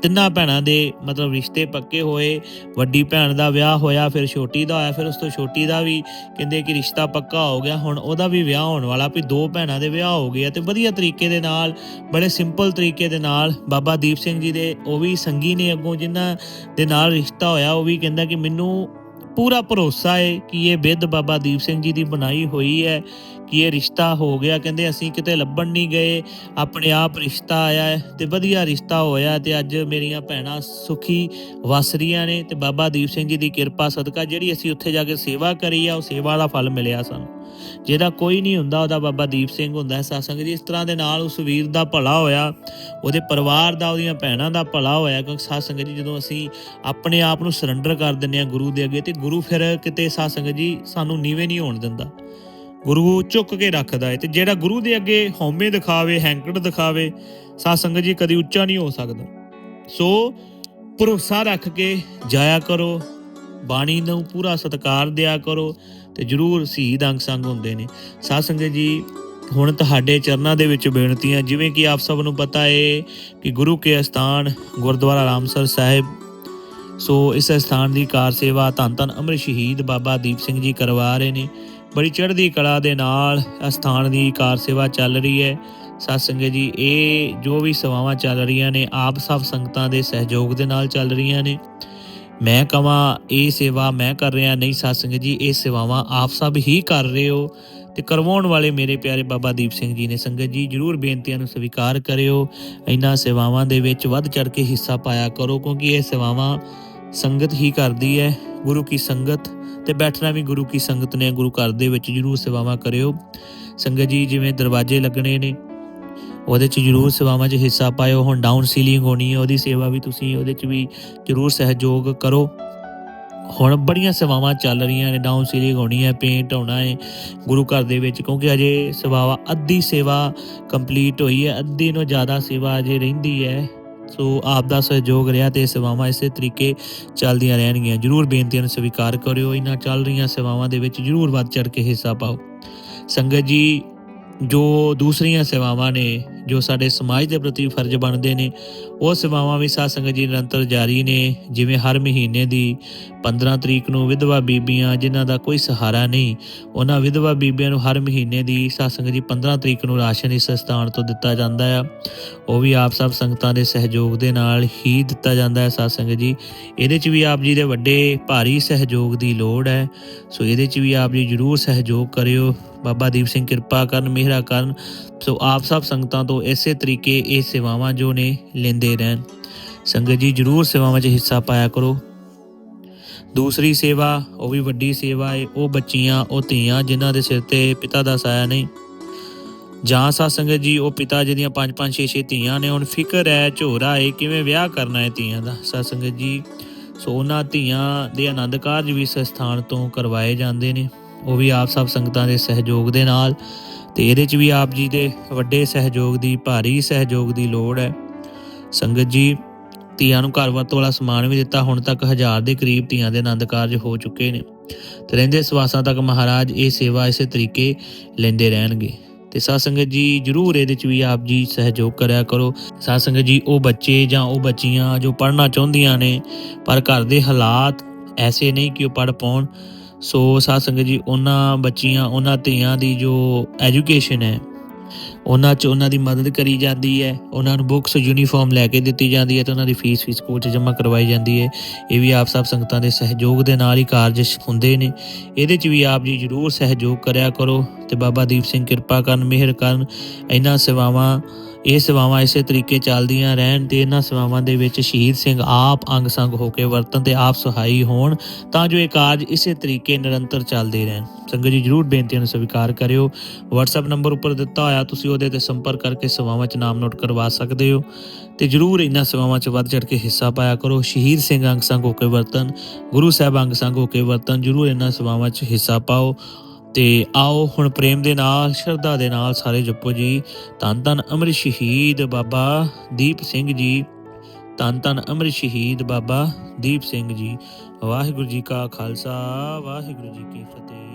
ਤਿੰਨਾਂ ਭੈਣਾਂ ਦੇ ਮਤਲਬ ਰਿਸ਼ਤੇ ਪੱਕੇ ਹੋਏ ਵੱਡੀ ਭੈਣ ਦਾ ਵਿਆਹ ਹੋਇਆ ਫਿਰ ਛੋਟੀ ਦਾ ਹੋਇਆ ਫਿਰ ਉਸ ਤੋਂ ਛੋਟੀ ਦਾ ਵੀ ਕਹਿੰਦੇ ਕਿ ਰਿਸ਼ਤਾ ਪੱਕਾ ਹੋ ਗਿਆ ਹੁਣ ਉਹਦਾ ਵੀ ਵਿਆਹ ਹੋਣ ਵਾਲਾ ਵੀ ਦੋ ਭੈਣਾਂ ਦੇ ਵਿਆਹ ਹੋ ਗਏ ਆ ਤੇ ਵਧੀਆ ਤਰੀਕੇ ਦੇ ਨਾਲ ਬੜੇ ਸਿੰਪਲ ਤਰੀਕੇ ਦੇ ਨਾਲ ਬਾਬਾ ਦੀਪ ਸਿੰਘ ਜੀ ਦੇ ਉਹ ਵੀ ਸੰਗੀ ਨੇ ਅੱਗੋਂ ਜਿਨ੍ਹਾਂ ਦੇ ਨਾਲ ਰਿਸ਼ਤਾ ਹੋਇਆ ਉਹ ਵੀ ਕਹਿੰਦਾ ਕਿ ਮੈਨੂੰ ਪੂਰਾ ਭਰੋਸਾ ਹੈ ਕਿ ਇਹ ਬਿੱਧ ਬਾਬਾ ਦੀਪ ਸਿੰਘ ਜੀ ਦੀ ਬਣਾਈ ਹੋਈ ਹੈ, ਕਿ ਇਹ ਰਿਸ਼ਤਾ ਹੋ ਗਿਆ। ਕਹਿੰਦੇ ਅਸੀਂ ਕਿਤੇ ਲੱਭਣ ਨਹੀਂ ਗਏ, ਆਪਣੇ ਆਪ ਰਿਸ਼ਤਾ ਆਇਆ ਹੈ ਤੇ ਵਧੀਆ ਰਿਸ਼ਤਾ ਹੋਇਆ ਤੇ ਅੱਜ ਮੇਰੀਆਂ ਭੈਣਾਂ ਸੁਖੀ ਵਸ ਰਹੀਆਂ ਨੇ ਤੇ ਬਾਬਾ ਦੀਪ ਸਿੰਘ ਜੀ ਦੀ ਕਿਰਪਾ ਸਦਕਾ ਜਿਹੜੀ ਅਸੀਂ ਉੱਥੇ ਜਾ ਕੇ ਸੇਵਾ ਕਰੀ ਆ, ਉਹ ਸੇਵਾ ਦਾ ਫਲ ਮਿਲਿਆ ਸਾਨੂੰ। ਜਿਹਦਾ ਕੋਈ ਨਹੀਂ ਹੁੰਦਾ, ਉਹਦਾ ਬਾਬਾ ਦੀਪ ਸਿੰਘ ਹੁੰਦਾ ਹੈ ਸਾਸੰਗ ਜੀ। ਇਸ ਤਰ੍ਹਾਂ ਦੇ ਨਾਲ ਉਸ ਵੀਰ ਦਾ ਭਲਾ ਹੋਇਆ, ਉਹਦੇ ਪਰਿਵਾਰ ਦਾ, ਉਹਦੀਆਂ ਭੈਣਾਂ ਦਾ ਭਲਾ ਹੋਇਆ, ਕਿਉਂਕਿ ਸਾਸੰਗ ਜੀ ਜਦੋਂ ਅਸੀਂ ਆਪਣੇ ਆਪ ਨੂੰ ਸਰੈਂਡਰ ਕਰ ਦਿੰਦੇ ਆ ਗੁਰੂ ਦੇ ਅੱਗੇ, ਤੇ ਗੁਰੂ ਫਿਰ ਕਿਤੇ ਸਾਸੰਗ ਜੀ ਸਾਨੂੰ ਨੀਵੇਂ ਨਹੀਂ ਹੋਣ ਦਿੰਦਾ। ਗੁਰੂ ਚੁੱਕ ਕੇ ਰੱਖਦਾ ਹੈ, ਤੇ ਜਿਹੜਾ ਗੁਰੂ ਦੇ ਅੱਗੇ ਹਉਮੈ ਦਿਖਾਵੇ, ਹੈਂਕੜ ਦਿਖਾਵੇ ਸਾਧ ਜੀ ਕਦੀ ਉੱਚਾ ਨਹੀਂ ਹੋ ਸਕਦਾ। ਸੋ ਭਰੋਸਾ ਰੱਖ ਕੇ ਜਾਇਆ ਕਰੋ, ਬਾਣੀ ਨੂੰ ਪੂਰਾ ਸਤਿਕਾਰ ਦਿਆ ਕਰੋ ਤੇ ਜਰੂਰ ਸ਼ਹੀਦ ਅੰਗ ਸੰਗ ਹੁੰਦੇ ਨੇ। ਸਾਧ ਸੰਗਤ ਜੀ, ਹੁਣ ਤੁਹਾਡੇ ਚਰਨਾਂ ਦੇ ਵਿੱਚ ਬੇਨਤੀਆਂ, ਜਿਵੇਂ ਕਿ ਆਪ ਸਭ ਨੂੰ ਪਤਾ ਹੈ ਕਿ ਗੁਰੂ ਕੇ ਅਸਥਾਨ ਗੁਰਦੁਆਰਾ ਰਾਮਸਰ ਸਾਹਿਬ, ਸੋ ਇਸ ਸਥਾਨ ਦੀ ਕਾਰ ਸੇਵਾ ਧੰਨ ਧੰਨ ਅਮਰ ਸ਼ਹੀਦ ਬਾਬਾ ਦੀਪ ਸਿੰਘ ਜੀ ਕਰਵਾ ਰਹੇ ਨੇ। ਬੜੀ ਚੜ੍ਹਦੀ ਕਲਾ ਦੇ ਨਾਲ ਇਸ ਸਥਾਨ ਦੀ ਕਾਰ ਸੇਵਾ ਚੱਲ ਰਹੀ ਹੈ। ਸਾਧ ਸੰਗਤ ਜੀ, ਇਹ ਜੋ ਵੀ ਸੇਵਾਵਾਂ ਚੱਲ ਰਹੀਆਂ ਨੇ, ਆਪ ਸਭ ਸੰਗਤਾਂ ਦੇ ਸਹਿਯੋਗ ਦੇ ਨਾਲ ਚੱਲ ਰਹੀਆਂ ਨੇ। ਮੈਂ ਕਹਾਂ, ਇਹ ਸੇਵਾ ਮੈਂ ਕਰ ਰਿਹਾ, ਨਹੀਂ ਸਾਧ ਸੰਗਤ ਜੀ, ਇਹ ਸੇਵਾਵਾਂ ਆਪ ਸਭ ਹੀ ਕਰ ਰਹੇ ਹੋ। ਤੇ ਕਰਵਾਉਣ ਵਾਲੇ ਮੇਰੇ ਪਿਆਰੇ ਬਾਬਾ ਦੀਪ ਸਿੰਘ ਜੀ ਨੇ ਸੰਗਤ ਜੀ, ਜਰੂਰ ਬੇਨਤੀਆਂ ਨੂੰ ਸਵੀਕਾਰ ਕਰਿਓ। ਇਹਨਾਂ ਸੇਵਾਵਾਂ ਦੇ ਵਿੱਚ ਵੱਧ ਚੜ ਕੇ ਹਿੱਸਾ ਪਾਇਆ ਕਰੋ, ਕਿਉਂਕਿ ਇਹ ਸੇਵਾਵਾਂ ਸੰਗਤ ਹੀ ਕਰਦੀ ਹੈ, ਗੁਰੂ ਕੀ ਸੰਗਤ। ਤੇ ਬੈਠਣਾ ਵੀ ਗੁਰੂ ਕੀ ਸੰਗਤ ਨੇ, ਗੁਰੂ ਘਰ ਦੇ ਵਿੱਚ ਜਰੂਰ ਸੇਵਾਵਾਂ ਕਰਿਓ। ਸੰਗਤ ਜੀ, ਜਿਵੇਂ ਦਰਵਾਜ਼ੇ ਲੱਗਣੇ ਨੇ ਉਹਦੇ 'ਚ ਜਰੂਰ ਸੇਵਾਵਾਂ 'ਚ ਹਿੱਸਾ ਪਾਇਓ, ਹੁਣ ਡਾਊਨ ਸੀਲਿੰਗ ਹੋਣੀ ਹੈ, ਉਹਦੀ ਸੇਵਾ ਵੀ ਤੁਸੀਂ ਉਹਦੇ 'ਚ ਵੀ ਜਰੂਰ ਸਹਿਯੋਗ ਕਰੋ। ਹੁਣ ਬੜੀਆਂ ਸੇਵਾਵਾਂ ਚੱਲ ਰਹੀਆਂ ਨੇ ਡਾਊਨ ਸੀਲਿੰਗ ਹੋਣੀ ਹੈ ਪੇਂਟ ਹੋਣਾ ਹੈ, ਗੁਰੂ ਘਰ ਦੇ ਵਿੱਚ, ਕਿਉਂਕਿ ਅਜੇ ਸੇਵਾਵਾ, ਅੱਧੀ ਸੇਵਾ ਕੰਪਲੀਟ ਹੋਈ ਹੈ, ਅੱਧੀ ਨੂੰ ਜ਼ਿਆਦਾ ਸੇਵਾ ਅਜੇ ਰਹਿੰਦੀ ਹੈ। ਸੋ ਆਪ ਦਾ ਸਹਿਯੋਗ ਰਿਹਾ ਤੇ ਇਹ ਸੇਵਾਵਾਂ ਇਸੇ ਤਰੀਕੇ ਚੱਲਦੀਆਂ ਰਹਿਣਗੀਆਂ। ਜਰੂਰ ਬੇਨਤੀਆਂ ਨੂੰ ਸਵੀਕਾਰ ਕਰਿਓ, ਇਹਨਾਂ ਚੱਲ ਰਹੀਆਂ ਸੇਵਾਵਾਂ ਦੇ ਵਿੱਚ ਜਰੂਰ ਵੱਧ ਚੜ ਕੇ ਹਿੱਸਾ ਪਾਓ। ਸੰਗਤ ਜੀ, ਜੋ ਦੂਸਰੀਆਂ ਸੇਵਾਵਾਂ ਨੇ ਜੋ ਸਾਡੇ ਸਮਾਜ ਦੇ ਪ੍ਰਤੀ ਫਰਜ਼ ਬਣਦੇ ਨੇ, ਉਹ ਸੇਵਾਵਾਂ ਵੀ ਸਾਧ ਸੰਗਤ ਜੀ ਨਿਰੰਤਰ ਜਾਰੀ ਨੇ। ਜਿਵੇਂ ਹਰ ਮਹੀਨੇ ਦੀ 15 ਤਰੀਕ ਨੂੰ ਵਿਧਵਾ ਬੀਬੀਆਂ, ਜਿਨ੍ਹਾਂ ਦਾ ਕੋਈ ਸਹਾਰਾ ਨਹੀਂ, ਉਹਨਾਂ ਵਿਧਵਾ ਬੀਬੀਆਂ ਨੂੰ ਹਰ ਮਹੀਨੇ ਦੀ ਸਾਧ ਸੰਗਤ ਜੀ 15 ਤਰੀਕ ਨੂੰ ਰਾਸ਼ਨ ਇਸ ਸਥਾਨ ਤੋਂ ਦਿੱਤਾ ਜਾਂਦਾ ਆ। ਉਹ ਵੀ ਆਪ ਸਭ ਸੰਗਤਾਂ ਦੇ ਸਹਿਯੋਗ ਦੇ ਨਾਲ ਹੀ ਦਿੱਤਾ ਜਾਂਦਾ ਹੈ ਸਾਧ ਸੰਗਤ ਜੀ। ਇਹਦੇ 'ਚ ਵੀ ਆਪ ਜੀ ਦੇ ਵੱਡੇ ਭਾਰੀ ਸਹਿਯੋਗ ਦੀ ਲੋੜ ਹੈ। ਸੋ ਇਹਦੇ 'ਚ ਵੀ ਆਪ ਜੀ ਜਰੂਰ ਸਹਿਯੋਗ ਕਰਿਓ। ਬਾਬਾ ਦੀਪ ਸਿੰਘ ਕਿਰਪਾ ਕਰਨ, ਮਿਹਰਾ ਕਰਨ। ਸੋ ਆਪ ਸਭ ਸੰਗਤਾਂ ਤੋਂ ਇਸੇ ਤਰੀਕੇ ਇਹ ਸੇਵਾਵਾਂ ਜੋ ਨੇ ਲੈਂਦੇ ਰਹਿਣ। ਸੰਗਤ ਜੀ ਜਰੂਰ ਸੇਵਾਵਾਂ 'ਚ ਹਿੱਸਾ ਪਾਇਆ ਕਰੋ। ਦੂਸਰੀ ਸੇਵਾ, ਉਹ ਵੀ ਵੱਡੀ ਸੇਵਾ ਹੈ ਉਹ ਬੱਚੀਆਂ, ਉਹ ਧੀਆਂ ਜਿਨ੍ਹਾਂ ਦੇ ਸਿਰ ਤੇ ਪਿਤਾ ਦਾ ਸਾਇਆ ਨਹੀਂ। ਜਾਂ ਸਾਧ ਸੰਗਤ ਜੀ, ਉਹ ਪਿਤਾ ਜਿਹਦੀਆਂ ਪੰਜ ਪੰਜ, ਛੇ ਛੇ ਧੀਆਂ ਨੇ, ਹੁਣ ਫਿਕਰ ਹੈ, ਝੋਰਾ ਹੈ ਕਿਵੇਂ ਵਿਆਹ ਕਰਨਾ ਹੈ ਧੀਆਂ ਦਾ? ਸਾਧ ਸੰਗਤ ਜੀ, ਸੋ ਉਹਨਾਂ ਧੀਆਂ ਦੇ ਆਨੰਦ ਕਾਰਜ ਵੀ ਇਸ ਸਥਾਨ ਤੋਂ ਕਰਵਾਏ ਜਾਂਦੇ ਨੇ। ਉਹ ਵੀ ਆਪ ਸਭ ਸੰਗਤਾਂ ਦੇ ਸਹਿਯੋਗ ਦੇ ਨਾਲ ਤੇ ਇਹਦੇ 'ਚ ਵੀ ਆਪ ਜੀ ਦੇ ਵੱਡੇ ਸਹਿਯੋਗ ਦੀ, ਭਾਰੀ ਸਹਿਯੋਗ ਦੀ ਲੋੜ ਹੈ। ਸੰਗਤ ਜੀ, ਧੀਆਂ ਨੂੰ ਘਰ ਵਰਤੋਂ ਵਾਲਾ ਸਮਾਨ ਵੀ ਦਿੱਤਾ, ਹੁਣ ਤੱਕ ਹਜ਼ਾਰ ਦੇ ਕਰੀਬ ਧੀਆਂ ਦੇ ਆਨੰਦ ਕਾਰਜ ਹੋ ਚੁੱਕੇ ਨੇ। ਤੇ ਰਹਿੰਦੇ ਸਵਾਸਾਂ ਤੱਕ ਮਹਾਰਾਜ ਇਹ ਸੇਵਾ ਇਸੇ ਤਰੀਕੇ ਲੈਂਦੇ ਰਹਿਣਗੇ। ਤੇ ਸਾਧ ਸੰਗਤ ਜੀ, ਜਰੂਰ ਇਹਦੇ 'ਚ ਵੀ ਆਪ ਜੀ ਸਹਿਯੋਗ ਕਰਿਆ ਕਰੋ। ਸਾਧ ਸੰਗਤ ਜੀ, ਉਹ ਬੱਚੇ ਜਾਂ ਉਹ ਬੱਚੀਆਂ ਜੋ ਪੜ੍ਹਨਾ ਚਾਹੁੰਦੀਆਂ ਨੇ, ਪਰ ਘਰ ਦੇ ਹਾਲਾਤ ਐਸੇ ਨਹੀਂ ਕਿ ਉਹ ਪੜ੍ਹ ਪਾਉਣ। ਸੋ ਸਾਧ ਸੰਗਤ ਜੀ, ਉਹਨਾਂ ਬੱਚੀਆਂ, ਉਹਨਾਂ ਧੀਆਂ ਦੀ ਜੋ ਐਜੂਕੇਸ਼ਨ ਹੈ, ਉਹਨਾਂ 'ਚ ਉਹਨਾਂ ਦੀ ਮਦਦ ਕਰੀ ਜਾਂਦੀ ਹੈ, ਉਹਨਾਂ ਨੂੰ ਬੁੱਕਸ ਯੂਨੀਫਾਰਮ ਲੈ ਕੇ ਦਿੱਤੀ ਜਾਂਦੀ ਹੈ ਤੇ ਉਹਨਾਂ ਦੀ ਫੀਸ ਵੀ ਸਕੂਲ 'ਚ ਜਮ੍ਹਾਂ ਕਰਵਾਈ ਜਾਂਦੀ ਹੈ। ਇਹ ਵੀ ਆਪ ਸਭ ਸੰਗਤਾਂ ਦੇ ਸਹਿਯੋਗ ਦੇ ਨਾਲ ਹੀ ਕਾਰਜ ਹੁੰਦੇ ਨੇ। ਇਹਦੇ 'ਚ ਵੀ ਆਪ ਜੀ ਜਰੂਰ ਸਹਿਯੋਗ ਕਰਿਆ ਕਰੋ ਤੇ ਬਾਬਾ ਦੀਪ ਸਿੰਘ ਕਿਰਪਾ ਕਰਨ, ਮਿਹਰ ਕਰਨ, ਇਹਨਾਂ ਸੇਵਾਵਾਂ ਇਹ ਸੇਵਾਵਾਂ ਇਸੇ ਤਰੀਕੇ ਚੱਲਦੀਆਂ ਰਹਿਣ ਤੇ ਇਹਨਾਂ ਸੇਵਾਵਾਂ ਦੇ ਵਿੱਚ ਸ਼ਹੀਦ ਸਿੰਘ ਆਪ ਅੰਗ ਸੰਗ ਹੋ ਕੇ ਵਰਤਨ ਤੇ ਆਪ ਸਹਾਈ ਹੋਣ, ਤਾਂ ਜੋ ਇਹ ਕਾਰਜ ਇਸੇ ਤਰੀਕੇ ਨਿਰੰਤਰ ਚੱਲਦੇ ਰਹਿਣ। ਸੰਗਤ ਜੀ ਜਰੂਰ ਬੇਨਤੀਆਂ ਨੂੰ ਸਵੀਕਾਰ ਕਰਿਓ। WhatsApp ਨੰਬਰ ਉੱਪਰ ਦਿੱਤਾ ਹੋਇਆ, ਤੁਸੀਂ ਉਹਦੇ ਤੇ ਸੰਪਰਕ ਕਰਕੇ ਸੇਵਾਵਾਂ 'ਚ ਨਾਮ ਨੋਟ ਕਰਵਾ ਸਕਦੇ ਹੋ। ਤੇ ਜਰੂਰ ਇਹਨਾਂ ਸੇਵਾਵਾਂ 'ਚ ਵੱਧ ਚੜ ਕੇ ਹਿੱਸਾ ਪਾਇਆ ਕਰੋ। ਸ਼ਹੀਦ ਸਿੰਘ ਅੰਗ ਸੰਗ ਹੋ ਕੇ ਵਰਤਨ ਗੁਰੂ ਸਾਹਿਬ ਅੰਗ ਸੰਗ ਹੋ ਕੇ ਵਰਤਨ ਜਰੂਰ ਇਹਨਾਂ ਸੇਵਾਵਾਂ 'ਚ ਹਿੱਸਾ ਪਾਓ। ਤੇ ਆਓ ਹੁਣ ਪ੍ਰੇਮ ਦੇ ਨਾਲ, ਸ਼ਰਧਾ ਦੇ ਨਾਲ ਸਾਰੇ ਜਪੋ ਜੀ। ਧੰਨ ਧੰਨ ਅਮਰ ਸ਼ਹੀਦ ਬਾਬਾ ਦੀਪ ਸਿੰਘ ਜੀ। ਧੰਨ ਧੰਨ ਅਮਰ ਸ਼ਹੀਦ ਬਾਬਾ ਦੀਪ ਸਿੰਘ ਜੀ। ਵਾਹਿਗੁਰੂ ਜੀ ਕਾ ਖਾਲਸਾ, ਵਾਹਿਗੁਰੂ ਜੀ ਕੀ ਫਤਿਹ।